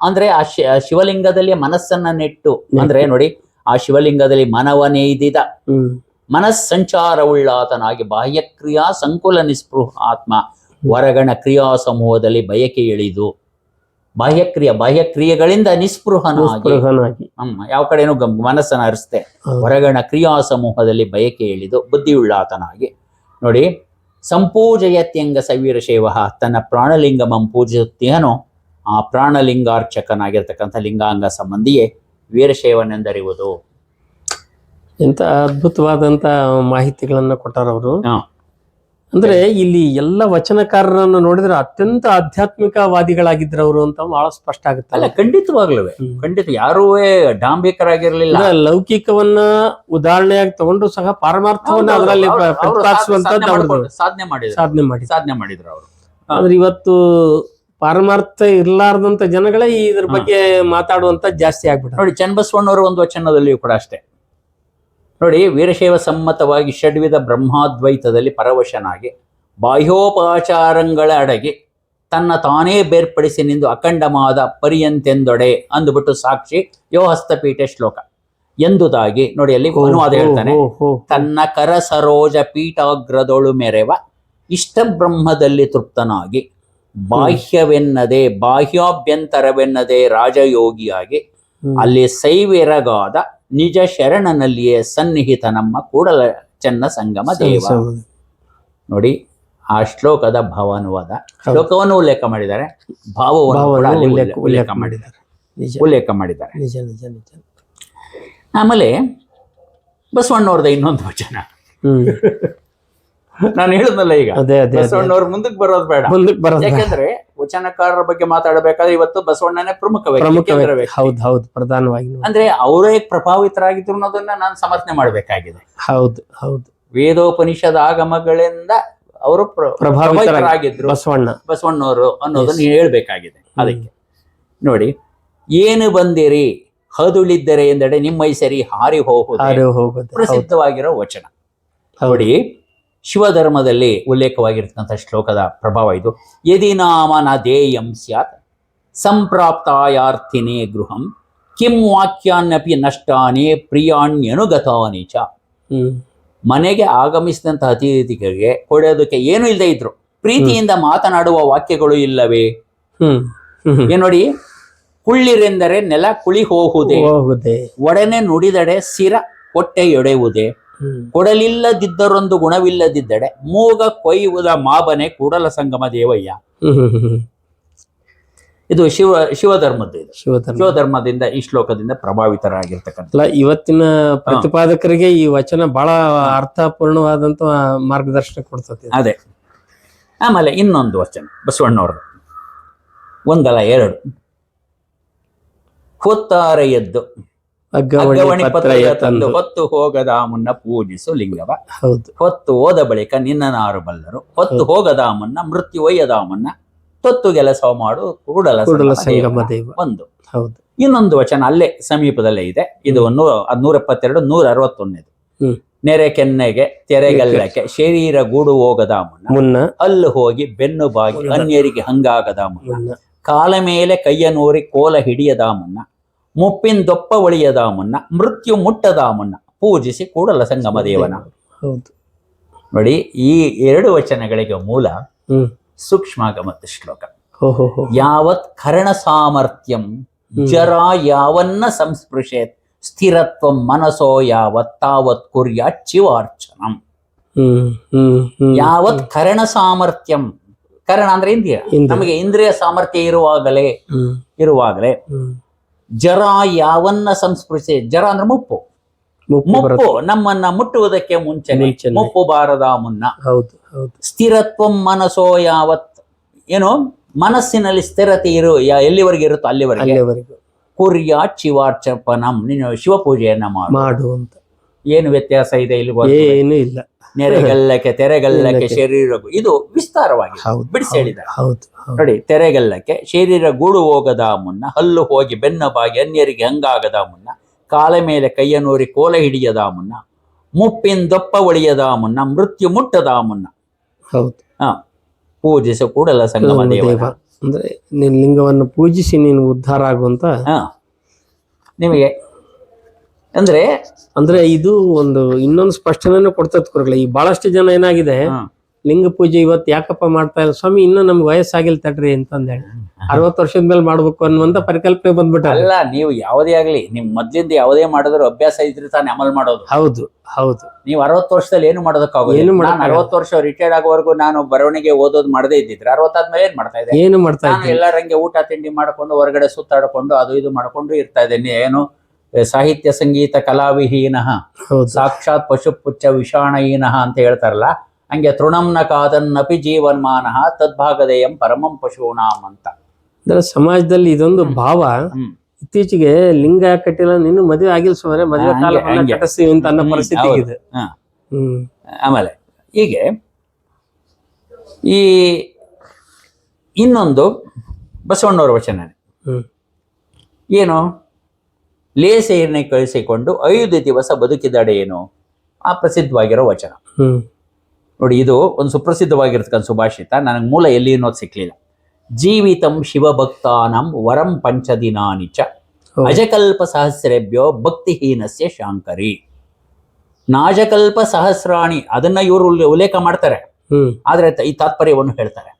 ಅಂದ್ರೆ ಆ ಶಿವಲಿಂಗದಲ್ಲಿ ಮನಸ್ಸನ್ನ ನೆಟ್ಟು ಅಂದ್ರೆ ನೋಡಿ ಆ ಶಿವಲಿಂಗದಲ್ಲಿ ಮನವನೇಯ್ದಿದ ಹ್ಮ್. ಮನಸ್ಸಂಚಾರವುಳ್ಳಾತನಾಗಿ ಬಾಹ್ಯಕ್ರಿಯಾ ಸಂಕುಲ ನಿಸ್ಪೃಹ ಆತ್ಮ ಹೊರಗಣ ಕ್ರಿಯಾ ಸಮೂಹದಲ್ಲಿ ಬಯಕೆ ಎಳಿದು ಬಾಹ್ಯಕ್ರಿಯೆ ಬಾಹ್ಯಕ್ರಿಯೆಗಳಿಂದ ನಿಸ್ಪೃಹನಾಗಿ. ಹ್ಮ್, ಯಾವ ಕಡೆನೂ ಗಮ್ ಮನಸ್ಸನ್ನು ಹರಿಸ್ತೆ ಹೊರಗಣ ಕ್ರಿಯಾ ಸಮೂಹದಲ್ಲಿ ಬಯಕೆ ಎಳಿದು ಬುದ್ಧಿಯುಳ್ಳಾತನಾಗಿ. ನೋಡಿ ಸಂಪೂಜಯತ್ಯಂಗ ಸವೀರಶೈವ ತನ್ನ ಪ್ರಾಣಲಿಂಗಮಂ ಪೂಜಿಸುತ್ತೀಯನೋ ಆ ಪ್ರಾಣಲಿಂಗಾರ್ಚಕನಾಗಿರ್ತಕ್ಕಂಥ ಲಿಂಗಾಂಗ ಸಂಬಂಧಿಯೇ ವೀರಶೈವನೆಂದರಿವುದು. ಎಂತ ಅದ್ಭುತವಾದಂತ ಮಾಹಿತಿಗಳನ್ನು ಕೊಟ್ಟಾರವರು. ಅಂದ್ರೆ ಇಲ್ಲಿ ಎಲ್ಲ ವಚನಕಾರರನ್ನು ನೋಡಿದ್ರೆ ಅತ್ಯಂತ ಆಧ್ಯಾತ್ಮಿಕವಾದಿಗಳಾಗಿದ್ರು ಅವರು ಅಂತ ಬಹಳ ಸ್ಪಷ್ಟ ಅಲ್ಲ ಖಂಡಿತವಾಗ್ಲೇ. ಖಂಡಿತ ಯಾರೂ ಡಾಂಬಿಕರಾಗಿರ್ಲಿಲ್ಲ ಲೌಕಿಕವನ್ನ ಉದಾಹರಣೆಯಾಗಿ ತಗೊಂಡು ಸಹ ಪಾರಮಾರ್ಥವನ್ನ ಅದರಲ್ಲಿ ಸಾಧನೆ ಮಾಡಿದ್ರು. ಸಾಧನೆ ಮಾಡಿ ಸಾಧನೆ ಮಾಡಿದ್ರು ಅವರು. ಆದ್ರೆ ಇವತ್ತು ಪಾರಮಾರ್ಥ ಇರ್ಲಾರ್ದಂತ ಜನಗಳೇ ಇದ್ರ ಬಗ್ಗೆ ಮಾತಾಡುವಂತ ಜಾಸ್ತಿ ಆಗ್ಬಿಟ್ಟು ನೋಡಿ ಚನ್ನಬಸವಣ್ಣವರು ಒಂದು ವಚನದಲ್ಲಿಯೂ ಕೂಡ ಅಷ್ಟೇ. ನೋಡಿ ವೀರಶೈವ ಸಮ್ಮತವಾಗಿ ಷಡ್ವಿಧ ಬ್ರಹ್ಮಾದ್ವೈತದಲ್ಲಿ ಪರವಶನಾಗಿ ಬಾಹ್ಯೋಪಚಾರಗಳ ಅಡಗಿ ತನ್ನ ತಾನೇ ಬೇರ್ಪಡಿಸಿ ನಿಂದು ಅಖಂಡಮಾದ ಪರ್ಯಂತೆಂದೊಡೆ ಅಂದುಬಿಟ್ಟು ಸಾಕ್ಷಿ ಯೋ ಹಸ್ತಪೀಠ ಶ್ಲೋಕ ಎಂದುದಾಗಿ ನೋಡಿ ಅಲ್ಲಿ ಅನುವಾದ ಹೇಳ್ತಾನೆ. ತನ್ನ ಕರ ಸರೋಜ ಪೀಠಾಗ್ರದೊಳು ಮೆರೆವ ಇಷ್ಟ ಬ್ರಹ್ಮದಲ್ಲಿ ತೃಪ್ತನಾಗಿ ಬಾಹ್ಯವೆನ್ನದೆ ಬಾಹ್ಯಾಭ್ಯಂತರವೆನ್ನದೆ ರಾಜಯೋಗಿಯಾಗಿ. ಅಲ್ಲಿ ಸೈವಿರಗಾದ ನಿಜ ಶರಣನಲ್ಲಿಯೇ ಸನ್ನಿಹಿತ ನಮ್ಮ ಕೂಡಲ ಚೆನ್ನ ಸಂಗಮ ದೇವ. ನೋಡಿ ಆ ಶ್ಲೋಕದ ಭಾವಾನುವಾದ ಶ್ಲೋಕವನ್ನು ಉಲ್ಲೇಖ ಮಾಡಿದ್ದಾರೆ. ಭಾವವನ್ನು ಉಲ್ಲೇಖ ಮಾಡಿದ್ದಾರೆ. ಉಲ್ಲೇಖ ಮಾಡಿದ್ದಾರೆ. ಆಮೇಲೆ ಬಸವಣ್ಣವ್ರದ ಇನ್ನೊಂದು ವಚನ. ನಾನು ಹೇಳಿದ್ನಲ್ಲ ಈಗ. ಅದೇ ಅದೇ ಬಸವಣ್ಣವ್ರ ಮುಂದಕ್ಕೆ ಬರೋದು ಬೇಡ. ಮುಂದಕ್ಕೆ ಬರೋದು ಯಾಕೆಂದ್ರೆ ವಚನಕಾರರ ಬಗ್ಗೆ ಮಾತಾಡಬೇಕಾದ್ರೆ ಇವತ್ತು ಬಸವಣ್ಣನೇ ಪ್ರಮುಖ ಪ್ರಮುಖ. ಹೌದು ಹೌದು ಪ್ರಧಾನವಾಗಿ. ಅಂದ್ರೆ ಅವರೇ ಪ್ರಭಾವಿತರಾಗಿದ್ರು ಅನ್ನೋದನ್ನ ನಾನು ಸಮರ್ಥನೆ ಮಾಡಬೇಕಾಗಿದೆ. ಹೌದು ಹೌದು. ವೇದೋಪನಿಷದ ಆಗಮಗಳಿಂದ ಅವರು ಪ್ರಭಾವಿತರಾಗಿದ್ರು. ಬಸವಣ್ಣ. ಬಸವಣ್ಣವರು ಅನ್ನೋದನ್ನ ಹೇಳ್ಬೇಕಾಗಿದೆ ಅದಕ್ಕೆ. ನೋಡಿ ಏನು ಬಂದಿರಿ? ಹದುಳಿದ್ದರೆ ಎಂದಡೆ ನಿಮ್ಮ ಸರಿ ಹಾರಿ ಹೋಗೋದು ಪ್ರಸಿದ್ಧವಾಗಿರೋ ವಚನ. ನೋಡಿ ಶಿವಧರ್ಮದಲ್ಲಿ ಉಲ್ಲೇಖವಾಗಿರ್ತಕ್ಕಂಥ ಶ್ಲೋಕದ ಪ್ರಭಾವ ಇದು. ಯದಿ ನಾಮ ನ ದೇಯಂ ಸ್ಯಾತ್ ಸಂಪ್ರಾಪ್ತಾಯಾರ್ಥಿನೇ ಗೃಹಂ ಕಿಂ ವಾಕ್ಯಾನ್ಯಪಿ ನಷ್ಟಾನೇ ಪ್ರಿಯಾಣ್ಯನುಗತಾನಿ ಚ. ಮನೆಗೆ ಆಗಮಿಸಿದಂಥ ಅತಿಥಿಗಳಿಗೆ ಕೊಡೋದಕ್ಕೆ ಏನು ಇಲ್ಲದೆ ಇದ್ರು. ಪ್ರೀತಿಯಿಂದ ಮಾತನಾಡುವ ವಾಕ್ಯಗಳು ಇಲ್ಲವೇ? ಏನ್ ನೋಡಿ ಕುಳ್ಳಿರೆಂದರೆ ನೆಲ ಕುಳಿ ಹೋಗುವುದೇ ಹೋಗುದೆ ಒಡನೆ ನುಡಿದಡೆ ಸಿರ ಹೊಟ್ಟೆ ಎಡೆಯುವುದೇ ಹ್ಮ್ ಕೊಡಲಿಲ್ಲದಿದ್ದರೊಂದು ಗುಣವಿಲ್ಲದಿದ್ದಡೆ ಮೂಗ ಕೊಯ್ಯುವುದ ಮಾಬನೆ ಕೂಡಲ ಸಂಗಮ ದೇವಯ್ಯ. ಇದು ಶಿವ ಶಿವಧರ್ಮದ ಇದು. ಶಿವಧರ್ಮದಿಂದ ಈ ಶ್ಲೋಕದಿಂದ ಪ್ರಭಾವಿತರಾಗಿರ್ತಕ್ಕಂಥ ಇವತ್ತಿನ ಪ್ರತಿಪಾದಕರಿಗೆ ಈ ವಚನ ಬಹಳ ಅರ್ಥಪೂರ್ಣವಾದಂತ ಮಾರ್ಗದರ್ಶನ ಕೊಡ್ತದೆ. ಅದೇ. ಆಮೇಲೆ ಇನ್ನೊಂದು ವಚನ ಬಸವಣ್ಣವ್ರದ್ದು. ಒಂದಲ್ಲ ಎರಡು. ಹೊತ್ತಾರೆ ಎದ್ದು ಅಗ್ಗವಣಿ ಅಗ್ಗವಣಿ ಪತ್ರ ಪತ್ರಯ ತಂದು ಹೊತ್ತು ಹೋಗದ ಮುನ್ನ ಪೂಜಿಸು ಲಿಂಗವ. ಹೌದು. ಹೊತ್ತು ಹೋದ ಬಳಿಕ ನಿನ್ನನಾರು ಬಲ್ಲರು. ಹೊತ್ತು ಹೋಗದ ಮುನ್ನ ಮೃತ್ಯು ಒಯ್ಯದ ಮುನ್ನ ತೊತ್ತು ಕೆಲಸ ಮಾಡು ಕೂಡಲ ಕೂಡಲ ಸಂಗಮ ದೇವ. ಒಂದು. ಹೌದು. ಇನ್ನೊಂದು ವಚನ ಅಲ್ಲೇ ಸಮೀಪದಲ್ಲೇ ಇದೆ. ಇದು ನೂರ ನೂರ ಎಪ್ಪತ್ತೆರಡು ನೂರ ಅರವತ್ತೊಂದನೇದು ಹ್ಮ್. ನೆರೆ ಕೆನ್ನೆಗೆ ತೆರೆಗಲ್ಲಕ್ಕೆ ಶರೀರ ಗೂಡು ಹೋಗದ ಮುನ್ನ ಮುನ್ನ. ಅಲ್ಲಿ ಹೋಗಿ ಬೆನ್ನು ಬಾಗಿ ಅನ್ಯರಿಗೆ ಹಂಗಾಗದ ಮುನ್ನ. ಕಾಲ ಮೇಲೆ ಕೈಯ ನೋರಿ ಕೋಲ ಹಿಡಿಯದ ಮುನ್ನ ಮುಪ್ಪಿಂದೊಪ್ಪ ಒಳಿಯದ ಮುನ್ನ ಮೃತ್ಯು ಮುಟ್ಟದ ಮುನ್ನ ಪೂಜಿಸಿ ಕೂಡಲ ಸಂಗಮ ದೇವನ. ಹೌದು. ನೋಡಿ ಈ ಎರಡು ವಚನಗಳಿಗೆ ಮೂಲ ಸೂಕ್ಷ್ಮ ಸೂಕ್ಷ್ಮಾಗಮತ ಶ್ಲೋಕ. ಯಾವತ್ ಕರಣ ಸಾಮರ್ಥ್ಯಂ ಜರಾ ಯಾವನ್ನ ಸಂಸ್ಪೃಶೇತ್ ಸ್ಥಿರತ್ವ ಮನಸೋ ಯಾವತ್ ತಾವತ್ ಕುರಿಯ ಹ್ಮ್ ಯಾವತ್ ಕರಣ ಸಾಮರ್ಥ್ಯಂ ಕರಣ ಅಂದ್ರೆ ಇಂದ್ರಿಯ. ನಮಗೆ ಇಂದ್ರಿಯ ಸಾಮರ್ಥ್ಯ ಇರುವಾಗಲೇ ಇರುವಾಗಲೇ ಜರ ಯಾವನ್ನ ಸಂಸ್ಪೃಶೆ ಜರ ಅಂದ್ರೆ ಮುಪ್ಪು. ಮುಪ್ಪು ನಮ್ಮನ್ನ ಮುಟ್ಟುವುದಕ್ಕೆ ಮುಂಚೆ. ಮುಪ್ಪು ಬಾರದ ಮುನ್ನ. ಹೌದು ಹೌದು. ಸ್ಥಿರತ್ವಂ ಮನಸೋ ಯಾವತ್ ಏನು ಮನಸ್ಸಿನಲ್ಲಿ ಸ್ಥಿರತೆ ಇರು ಯಾ- ಎಲ್ಲಿವರೆಗೆ ಇರುತ್ತೋ ಅಲ್ಲಿವರೆಗೆ. ಕುರ್ಯ ಶಿವಾರ್ಚಪನಂ ನೀನು ಶಿವಪೂಜೆಯನ್ನ ಮಾಡು. ಅಂತ. ಏನು ವ್ಯತ್ಯಾಸ ಇದೆ ಇಲ್ಲಿ? ಏನು ಇಲ್ಲ. ನೆರೆಗಲ್ಲಕ್ಕೆ ತೆರೆಗಲ್ಲಕ್ಕೆ ಗಲ್ಲಕ್ಕೆ. ಶರೀರ ಇದು ವಿಸ್ತಾರವಾಗಿ ಬಿಡಿಸಿ ಹೇಳಿದ್ದಾರೆ. ನೋಡಿ ತೆರೆಗಲ್ಲಕ್ಕೆ ಶರೀರ ಗೂಡು ಹೋಗದ ಮುನ್ನ ಹಲ್ಲು ಹೋಗಿ ಬೆನ್ನ ಬಾಗಿ ಅನ್ಯರಿಗೆ ಹಂಗಾಗದ ಮುನ್ನ ಕಾಲ ಮೇಲೆ ಕೈಯನೂರಿ ಕೋಲ ಹಿಡಿಯದ ಮುನ್ನ ಮುಪ್ಪಿಂದೊಪ್ಪ ಒಳಿಯದ ಮುನ್ನ ಮೃತ್ಯು ಮುಟ್ಟದ ಮುನ್ನ. ಹೌದು. ಹ ಪೂಜಿಸ ಕೂಡಲ ಸಂಗಮ ದೇವ. ಅಂದ್ರೆ ನೀನು ಲಿಂಗವನ್ನು ಪೂಜಿಸಿ ನೀನು ಉದ್ಧಾರ ಆಗುವಂತ ನಿಮಗೆ ಅಂದ್ರೆ ಅಂದ್ರೆ ಇದು ಒಂದು ಇನ್ನೊಂದು ಸ್ಪಷ್ಟನೆಯನ್ನು ಕೊಡ್ತದ ಕುರುಗಳ ಈ ಬಹಳಷ್ಟು ಜನ ಏನಾಗಿದೆ? ಲಿಂಗ ಪೂಜೆ ಇವತ್ತು ಯಾಕಪ್ಪ ಮಾಡ್ತಾ ಇಲ್ಲ? ಸ್ವಾಮಿ ಇನ್ನೂ ನಮ್ಗೆ ವಯಸ್ಸಾಗಿಲ್ಲ ತಡ್ರಿ ಅಂತಂದೇಳಿ. ಅರವತ್ತು ವರ್ಷದ ಮೇಲೆ ಮಾಡ್ಬೇಕು ಅನ್ನುವಂತ ಪರಿಕಲ್ಪನೆ ಬಂದ್ಬಿಟ್ಟ ಅಲ್ಲ ನೀವು ಯಾವುದೇ ಆಗ್ಲಿ ನಿಮ್ ಮೊದ್ಲಿಂದ ಯಾವುದೇ ಮಾಡಿದ್ರು ಅಭ್ಯಾಸ ಇದ್ರೆ ತಾನೇ ಅಮಲ್ ಮಾಡೋದು. ಹೌದು ಹೌದು. ನೀವು ಅರವತ್ತು ವರ್ಷದಲ್ಲಿ ಏನು ಮಾಡೋದಕ್ಕಾಗ ಏನು ನಾನು. ಅರವತ್ತು ವರ್ಷ ರಿಟೈರ್ಡ್ ಆಗೋವರೆಗೂ ನಾನು ಬರವಣಿಗೆ ಓದೋದು ಮಾಡದೇ ಇದ್ದಿದ್ರೆ ಅರವತ್ತಾದ್ಮೇಲೆ ಏನ್ ಮಾಡ್ತಾ ಇದ್ದೆ? ಏನು ಮಾಡ್ತಾ ಇದ್ದೆ ಇದ್ದೀನಿ? ಎಲ್ಲರಂಗೆ ಊಟ ತಿಂಡಿ ಮಾಡ್ಕೊಂಡು ಹೊರಗಡೆ ಸುತ್ತಾಡ್ಕೊಂಡು ಅದು ಇದು ಮಾಡ್ಕೊಂಡು ಇರ್ತಾ ಇದ್ದೇನೆ. ಏನು? ಸಾಹಿತ್ಯ ಸಂಗೀತ ಕಲಾವಿಹೀನ ಸಾಕ್ಷಾತ್ ಪಶುಪುಚ್ಚ ವಿಷಾಣಹೀನ ಅಂತ ಹೇಳ್ತಾರಲ್ಲ ಹಂಗೆ ತೃಣಂನ ಕಾದನ್ನಪಿ ಜೀವನ್ಮಾನಃ ತದ್ಭಾಗದೇಯಂ ಪರಮಂ ಪಶೂನಾಂ ಅಂತ. ಅಂದ್ರೆ ಸಮಾಜದಲ್ಲಿ ಇದೊಂದು ಭಾವ. ಇತ್ತೀಚೆಗೆ ಲಿಂಗ ಕಟ್ಟಿಲ್ಲ ನಿನ್ನ ಮದುವೆ ಆಗಿಲ್ಲ ಸುಮಾರೆ ಮದುವೆ ಅಂತ ಅನ್ನೋ ಪರಿಸ್ಥಿತಿ. ಇದೆ ಆಮೇಲೆ ಹೀಗೆ ಈ ಇನ್ನೊಂದು ಬಸವಣ್ಣವರ ವಚನ. ಹ್ಮ್. ಏನು? ಲೇಸೆಯನ್ನೇ ಕಳಿಸಿಕೊಂಡು ಐದು ದಿವಸ ಬದುಕಿದಡೇನು ಆ ಪ್ರಸಿದ್ಧವಾಗಿರೋ ವಚನ. ನೋಡಿ ಇದು ಒಂದು ಸುಪ್ರಸಿದ್ಧವಾಗಿರ್ತಕ್ಕಂಥ ಸುಭಾಷಿತ. ನನಗೆ ಮೂಲ ಎಲ್ಲಿ ಅನ್ನೋದು ಸಿಕ್ಲಿಲ್ಲ. ಜೀವಿತಂ ಶಿವಭಕ್ತಾನಂ ವರಂ ಪಂಚದಿನಾನಿಚ ಅಜಕಲ್ಪ ಸಹಸ್ರೇಭ್ಯೋ ಭಕ್ತಿಹೀನಸ್ಯ ಶಾಂಕರಿ. ನಾಜಕಲ್ಪ ಸಹಸ್ರಾಣಿ ಅದನ್ನ ಇವರು ಉಲ್ಲೆ- ಉಲ್ಲೇಖ ಮಾಡ್ತಾರೆ. ಆದ್ರೆ ಈ ತಾತ್ಪರ್ಯವನ್ನು ಹೇಳ್ತಾರೆ.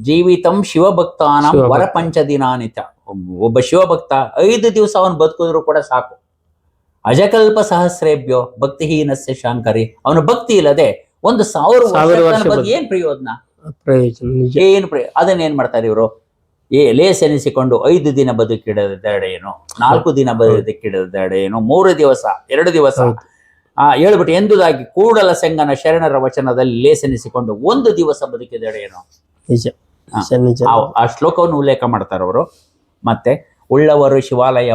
ಜೀವಿತಂ ಶಿವಭಕ್ತಾನಂ ಶಿವಭಕ್ತ. ವರ ಪಂಚದಿನಾನಿತ ಒಬ್ಬ ಶಿವಭಕ್ತ ಐದು ದಿವಸ ಅವನು ಬದುಕಿದ್ರು ಕೂಡ ಸಾಕು. ಅಜಕಲ್ಪ ಸಹಸ್ರೇಭ್ಯೋ ಭಕ್ತಿಹೀನಸ್ಯ ಶಾಂಕರಿ. ಅವನ ಭಕ್ತಿ ಇಲ್ಲದೆ ಒಂದು ಸಾವಿರ ವರ್ಷ. ಏನ್ ಪ್ರಯೋಜನ? ಪ್ರಯೋಜನ ಏನು ಅದನ್ನ ಅದನ್ನೇನ್ ಮಾಡ್ತಾರೆ ಇವರು? ಏ ಲೇಸೆನಿಸಿಕೊಂಡು ಐದು ದಿನ ಬದುಕಿಡದೇನು ನಾಲ್ಕು ದಿನ ಬದುಕಿಡದೇನು ಮೂರು ದಿವಸ ಎರಡು ದಿವಸ. ಆ ಹೇಳ್ಬಿಟ್ಟು ಎಂದುದಾಗಿ ಕೂಡಲ ಸಂಗನ ಶರಣರ ವಚನದಲ್ಲಿ ಲೇಸೆನಿಸಿಕೊಂಡು ಒಂದು ದಿವಸ ಬದುಕಿದೆಡೆಯೇನು. ನಿಜ ಆ- ಶ್ಲೋಕವನ್ನು ಉಲ್ಲೇಖ ಮಾಡ್ತಾರೆ ಅವರು ಮತ್ತೆ ಉಳ್ಳವರು ಶಿವಾಲಯ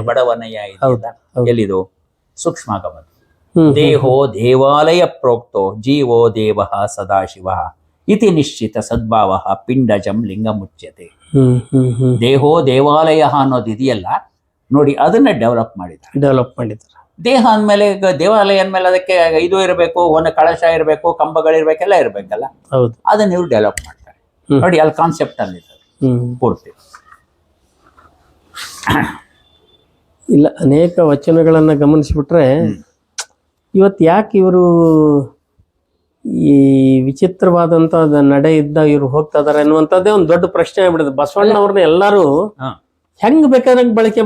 ಬಡವನಯ. ಎಲ್ಲಿದು? ಹ್ಮ್ ದೇಹೋ ದೇವಾಲಯ ಪ್ರೋಕ್ತೋ ಜೀವೋ ದೇವ ಸದಾಶಿವ ಇತಿ ನಿಶ್ಚಿತ ಸದ್ಭಾವ ಪಿಂಡಜಂ ಹ್ಮ್ ಹ್ಮ್ ದೇಹೋ ದೇವಾಲಯ ಅನ್ನೋದು ಇದೆಯಲ್ಲ ನೋಡಿ ಅದನ್ನ ಡೆವಲಪ್ ಮಾಡಿದ್ದಾರೆ. ಡೆವಲಪ್ ಮಾಡಿದ್ದಾರೆ. ದೇಹ ಅಂದ್ಮೇಲೆ ದೇವಾಲಯ ಅಂದ್ಮೇಲೆ ಅದಕ್ಕೆ ಇದು ಇರಬೇಕು ಒಂದು ಕಳಶ ಇರಬೇಕು ಕಂಬಗಳಿರ್ಬೇಕೆಲ್ಲ ಇರಬೇಕಲ್ಲ? ಹೌದು. ಅದನ್ನ ಇವ್ರು ಡೆವಲಪ್ ಮಾಡ್ತಾರೆ. ನೋಡಿ ಅಲ್ಲಿ ಕಾನ್ಸೆಪ್ಟ್ ಅಲ್ಲಿ ಪೂರ್ತಿ ಇಲ್ಲ ಅನೇಕ ವಚನಗಳನ್ನು ಗಮನಿಸಿಬಿಟ್ರೆ ಇವತ್ತು ಯಾಕೆ ಇವರು ಈ ವಿಚಿತ್ರವಾದಂತ ನಡೆ ಇದ್ದ ಇವ್ರು ಹೋಗ್ತಾ ಇದಾರೆ ಅನ್ನುವಂಥದ್ದೇ ಒಂದು ದೊಡ್ಡ ಪ್ರಶ್ನೆ ಆಗ್ಬಿಡುತ್ತೆ ಬಸವಣ್ಣವ್ರನ್ನ ಎಲ್ಲರೂ ಎಲ್ಲಾರು ಹೆಂಗ್ ಬೇಕಾದಂಗ್ ಬಳಕೆ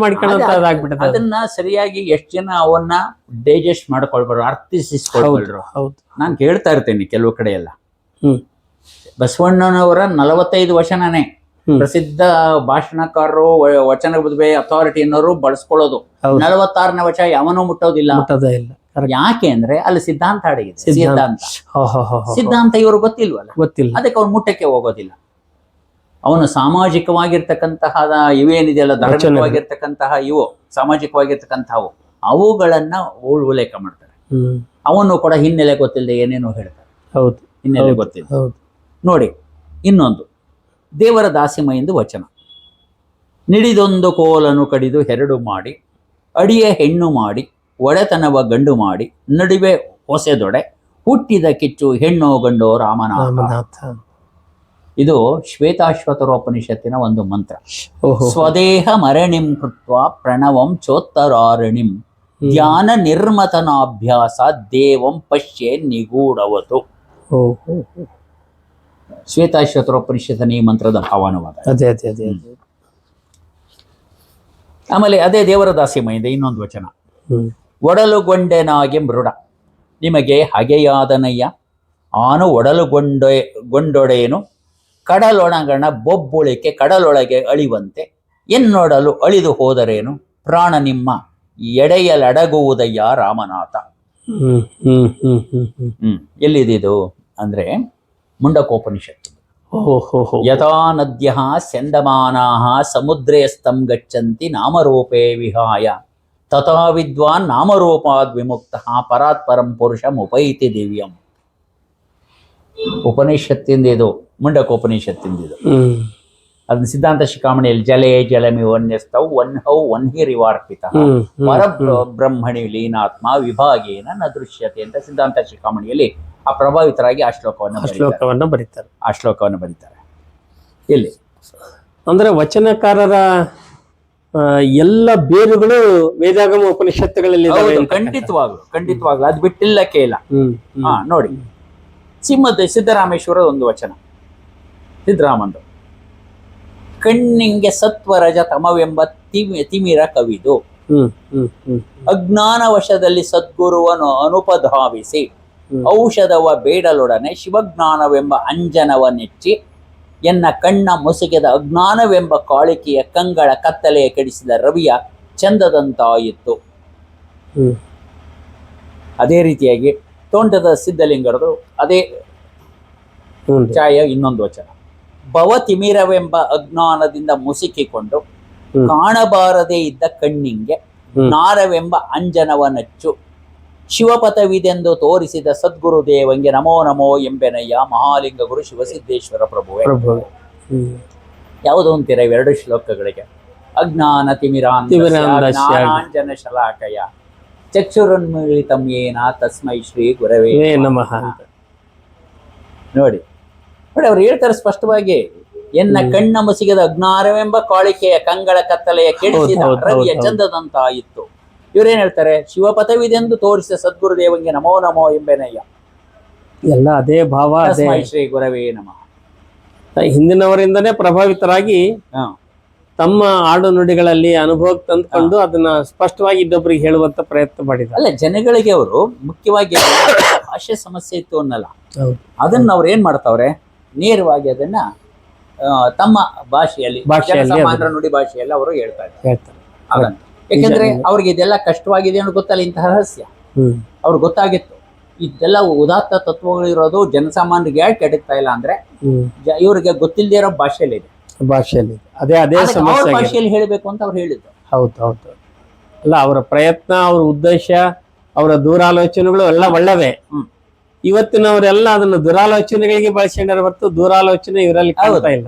ಅದಾಗ್ಬಿಡುತ್ತೆ ಅದನ್ನ ಸರಿಯಾಗಿ ಎಷ್ಟು ಜನ ಅವನ್ನ ಡೈಜೆಸ್ಟ್ ಮಾಡ್ಕೊಳ್ಬಾರ್ದು ಅರ್ಥಿಸಿಸ್ಕೊಳ್ಬಾರ್ದು. ಹೌದು ನಾನು ಕೇಳ್ತಾ ಇರ್ತೇನೆ ಕೆಲವು ಕಡೆ ಎಲ್ಲ ಹ್ಮ್. ಬಸವಣ್ಣನವರ ನಲವತ್ತೈದು ವಚನನೇ. ಪ್ರಸಿದ್ಧ ಭಾಷಣಕಾರರು ವಚನ ಬದುವೆ ಅಥಾರಿಟಿ ಅನ್ನೋರು ಬಳಸ್ಕೊಳ್ಳೋದು. ನಲವತ್ತಾರನೇ ವಚನ ಯಾವನೂ ಮುಟ್ಟೋದಿಲ್ಲ. ಮುಟ್ಟೋದೇ ಇಲ್ಲ. ಯಾಕೆ ಅಂದ್ರೆ ಅಲ್ಲಿ ಸಿದ್ಧಾಂತ ಅಡಗಿದೆ ಸಿದ್ಧಾಂತ. ಸಿದ್ಧಾಂತ. ಇವರು ಗೊತ್ತಿಲ್ವಲ್ಲ? ಗೊತ್ತಿಲ್ಲ. ಅದಕ್ಕೆ ಅವ್ನು ಮುಟ್ಟಕ್ಕೆ ಹೋಗೋದಿಲ್ಲ. ಅವನು ಸಾಮಾಜಿಕವಾಗಿರ್ತಕ್ಕಂತಹ ಇವೇನಿದೆಯಲ್ಲ ಧಾರ್ಮಿಕವಾಗಿರ್ತಕ್ಕಂತಹ ಇವು ಸಾಮಾಜಿಕವಾಗಿರ್ತಕ್ಕಂಥವು. ಅವುಗಳನ್ನ ಉಲ್- ಉಲ್ಲೇಖ ಮಾಡ್ತಾರೆ. ಅವನು ಕೂಡ ಹಿನ್ನೆಲೆ ಗೊತ್ತಿಲ್ಲದೆ ಏನೇನೋ ಹೇಳ್ತಾರೆ. ಹೌದು. ಹಿನ್ನೆಲೆ. ಗೊತ್ತಿಲ್ಲ. ಹೌದು. ನೋಡಿ ಇನ್ನೊಂದು. ದೇವರ ದಾಸಿಮ ಎಂದು ವಚನ. ನಿಡಿದೊಂದು ಕೋಲನ್ನು ಕಡಿದು ಹೆರಡು ಮಾಡಿ ಅಡಿಯ ಹೆಣ್ಣು ಮಾಡಿ ಒಡೆತನವ ಗಂಡು ಮಾಡಿ ನಡುವೆ ಹೊಸೆದೊಡೆ ಹುಟ್ಟಿದ ಕಿಚ್ಚು ಹೆಣ್ಣೋ ಗಂಡೋ ರಾಮನಾಥ. ರಾಮನಾಥ. ಇದು ಶ್ವೇತಾಶ್ವತರೋಪನಿಷತ್ತಿನ ಒಂದು ಮಂತ್ರ. ಸ್ವದೇಹ ಮರಣಿಂ ಕೃತ್ವ ಪ್ರಣವಂ ಚೋತ್ತರಾರಣಿಂ. ಧ್ಯಾನ ನಿರ್ಮತನಾಭ್ಯಾಸ ದೇವಂ ಪಶ್ಯೆ ನಿಗೂಢವತು. ಶ್ವೇತಾಶ್ವತರೋಪನಿಷತ್ತಿನ ಈ ಮಂತ್ರದ ಭಾವಾನುವಾದ ಅದೇ ಅದೇ ಅದೇ. ಅದೇ. ಆಮೇಲೆ ಅದೇ ದೇವರ ದಾಸಿಮಯಿಂದ ಇನ್ನೊಂದು ವಚನ. ಒಡಲುಗೊಂಡೆನಾಗೆ ಮೃಡ. ನಿಮಗೆ ಹಗೆಯಾದನಯ್ಯ. ಆನು ಒಡಲುಗೊಂಡೆ ಗೊಂಡೊಡೆಯನು. ಕಡಲೊಣಗಣ ಬೊಬ್ಬುಳಿಕೆ ಕಡಲೊಳಗೆ ಅಳಿವಂತೆ. ಎನ್ನೊಡಲು ಅಳಿದು ಹೋದರೇನು? ಪ್ರಾಣ ನಿಮ್ಮ. ಎಡೆಯಲಡಗುವುದಯ್ಯ ರಾಮನಾಥ. ಹ್ಮ್ ಹ್ಮ್ ಹ್ಮ್ ಹ್ಮ್ ಹ್ಮ್. ಹ್ಮ್. ಎಲ್ಲಿದಿದು? ಅಂದ್ರೆ ಮುಂಡಕೋಪನಿಷತ್ತು. ಯಥಾ ನದ್ಯ ಸ್ಯಂದಮಾನಾ ಸಮುದ್ರೇ ಸ್ತಂ ಗಚ್ಚಂತಿ ನಾಮರೂಪೇ ವಿಹಾಯ. ತಥಾ ವಿದ್ವಾನ್ ನಾಮರೂಪಾದ್ ವಿಮುಕ್ತ ಪರಾತ್ ಪರಂ ಪುರುಷಂ ಉಪೈತಿ ದಿವ್ಯಂ. ಉಪನಿಷತ್ತಿಂದ ಇದು ಮುಂಡಕೋಪನಿಷತ್ತಿಂದ ಇದು ಅದನ್ನ ಸಿದ್ಧಾಂತ ಶಿಖಾಮಣಿಯಲ್ಲಿ ಜಲೇ ಜಲಮಿ ವನ್ಯಸ್ತೌ ಒನ್ ಹೌ ಒನ್ ಹಿರಿವಾರ್ಪಿತ ಪರ ಬ್ರಹ್ಮಣಿ ಲೀನಾತ್ಮ ವಿಭಾಗೇನ ನ ದೃಶ್ಯತೆ ಅಂತ ಸಿದ್ಧಾಂತ ಶಿಖಾಮಣಿಯಲ್ಲಿ ಆ ಪ್ರಭಾವಿತರಾಗಿ ಆ ಶ್ಲೋಕವನ್ನು ಆ ಶ್ಲೋಕವನ್ನು ಬರೀತಾರೆ. ಆ ಶ್ಲೋಕವನ್ನು ಬರೀತಾರೆ. ಇಲ್ಲಿ. ಅಂದ್ರೆ ವಚನಕಾರರ ಎಲ್ಲ ಬೇರುಗಳು ವೇದಾಗಮ ಉಪನಿಷತ್ತುಗಳಲ್ಲಿ. ಖಂಡಿತವಾಗ್ಲು ಖಂಡಿತವಾಗ್ಲು. ಅದು ಬಿಟ್ಟಿಲ್ಲ ಕೇಳ. ಹಾ ನೋಡಿ. ಸಿಂಹದ ಸಿದ್ದರಾಮೇಶ್ವರ ಒಂದು ವಚನ. ಸಿದ್ದರಾಮಂದು. ಕಣ್ಣಿಂಗೆ ಸತ್ವರಜ ತಮವೆಂಬ ತಿಮಿ ತಿಮಿರ ಕವಿದು. ಹ್ಮ್ ಹ್ಮ್ ಹ್ಮ್. ಅಜ್ಞಾನ ವಶದಲ್ಲಿ ಸದ್ಗುರುವನು ಅನುಪಧಾವಿಸಿ. ಔಷಧವ ಬೇಡಲೊಡನೆ ಶಿವಜ್ಞಾನವೆಂಬ ಅಂಜನವ ನೆಚ್ಚಿ ಎನ್ನ ಕಣ್ಣ ಮುಸುಗೆದ ಅಜ್ಞಾನವೆಂಬ ಕಾಳಿಕೆಯ ಕಂಗಳ ಕತ್ತಲೆಯ ಕೆಡಿಸಿದ ರವಿಯ ಚಂದದಂತಾಯಿತು ಅದೇ ರೀತಿಯಾಗಿ ತೋಂಟದ ಸಿದ್ಧಲಿಂಗರದು ಅದೇ ಛಾಯ ಇನ್ನೊಂದು ವಚನ. ಭವತಿಮಿರವೆಂಬ ಅಜ್ಞಾನದಿಂದ ಮುಸುಕಿಕೊಂಡು. ಕಾಣಬಾರದೇ ಇದ್ದ ಕಣ್ಣಿಂಗೆ. ನಾರವೆಂಬ ಅಂಜನವ ನಚ್ಚು. ಶಿವಪಥವಿದೆಂದು ತೋರಿಸಿದ ಸದ್ಗುರು ದೇವಂಗೆ ನಮೋ ನಮೋ ಎಂಬೆನಯ್ಯ ಮಹಾಲಿಂಗ ಗುರು ಶಿವಸಿದ್ದೇಶ್ವರ ಪ್ರಭುವೆ. ಪ್ರಭು ಯಾವುದು ಅಂತೀರ ಇವೆರಡು ಶ್ಲೋಕಗಳಿಗೆ. ಅಜ್ಞಾನ ತಿಮಿರಾಂಜನ ಶಲಾಕಯ. ಚಕ್ಷುರುನ್ಮಿಳಿತಂ ಏನ ತಸ್ಮೈ ಶ್ರೀ ಗುರವೇ ನಮಃ ನೋಡಿ ನೋಡಿ ಅವ್ರು ಹೇಳ್ತಾರೆ ಸ್ಪಷ್ಟವಾಗಿ ಎನ್ನ ಕಣ್ಣ ಮುಸಿಗದ ಅಜ್ಞಾನವೆಂಬ ಕಾಳಿಕೆಯ ಕಂಗಳ ಕತ್ತಲೆಯ ಕೆಡಿಸಿದ ರವಿಯ. ಚಂದದಂತಾಯಿತು. ಇವ್ರೇನ್ ಹೇಳ್ತಾರೆ? ಶಿವಪಥವಿದೆಂದು ತೋರಿಸಿದ ಸದ್ಗುರುದೇವಂಗೆ ನಮೋ ನಮೋ ಎಂಬೆನಯ್ಯ. ಎಲ್ಲ ಅದೇ ಭಾವ ಅದೇ ತಸ್ಮೈ ಶ್ರೀ ಗುರವೇ ನಮಃ. ಹಿಂದಿನವರಿಂದನೇ ಪ್ರಭಾವಿತರಾಗಿ ಹ. ತಮ್ಮ ಆಡು ನುಡಿಗಳಲ್ಲಿ ಅನುಭವಕ್ಕೆ ತಂದ್ಕೊಂಡು ಅದನ್ನ ಸ್ಪಷ್ಟವಾಗಿ ಇನ್ನೊಬ್ಬರಿಗೆ ಹೇಳುವಂತ ಪ್ರಯತ್ನ ಮಾಡಿದ್ರು ಅಲ್ಲ ಜನಗಳಿಗೆ ಅವರು ಮುಖ್ಯವಾಗಿ ಭಾಷೆ ಸಮಸ್ಯೆ ಇತ್ತು ಅನ್ನಲ್ಲ. ಹೌದು. ಅದನ್ನ ಅವ್ರು ಏನ್ ಮಾಡ್ತಾವ್ರೆ? ನೇರವಾಗಿ ಅದನ್ನ ಆ, ತಮ್ಮ ಭಾಷೆಯಲ್ಲಿ ಭಾಷೆಯಲ್ಲಿ ಜನಸಾಮಾನ್ಯರ ನುಡಿ ಭಾಷೆಯಲ್ಲಿ ಅವರು ಹೇಳ್ತಾರೆ ಇದ್ದಾರೆ. ಹೇಳ್ತಾರೆ. ಹಾಗಂತ. ಯಾಕಂದ್ರೆ. ಅವ್ರಿಗೆ ಇದೆಲ್ಲ ಕಷ್ಟವಾಗಿದೆ ಅನ್ನೋ ಗೊತ್ತಲ್ಲ ಇಂತಹ ರಹಸ್ಯ. ಅವ್ರಿಗೆ ಗೊತ್ತಾಗಿತ್ತು. ಇದೆಲ್ಲ ಉದಾತ್ತ ತತ್ವಗಳಿರೋದು ಜನಸಾಮಾನ್ಯರಿಗೆ ಯಾಕೆ ಕೆಡುತ್ತಾ ಇಲ್ಲ ಅಂದ್ರೆ ಇವರಿಗೆ ಗೊತ್ತಿಲ್ಲದೆ ಇರೋ ಭಾಷೆಯಲ್ಲಿ ಇದೆ. ಭಾಷೆಯಲ್ಲಿ ಅದೇ ಅದೇ ಸಮಸ್ಯೆ. ಭಾಷೆಯಲ್ಲಿ ಹೇಳಬೇಕು ಅಂತ ಅವ್ರು ಹೇಳಿದ್ರು ಹೌದು ಹೌದು. ಅಲ್ಲ ಅವರ ಪ್ರಯತ್ನ ಅವ್ರ ಉದ್ದೇಶ ಅವರ ದೂರಾಲೋಚನೆಗಳು ಎಲ್ಲ ಒಳ್ಳವೆ. ಹ್ಮ್. ಇವತ್ತಿನವರೆಲ್ಲ ಅದನ್ನ ದುರಾಲೋಚನೆಗಳಿಗೆ ಬಳಸ್ಕೊಂಡಾರ ಹೊರತು ದೂರಾಲೋಚನೆ ಇವರಲ್ಲಿ ಕಾಣ್ತಾ ಇಲ್ಲ.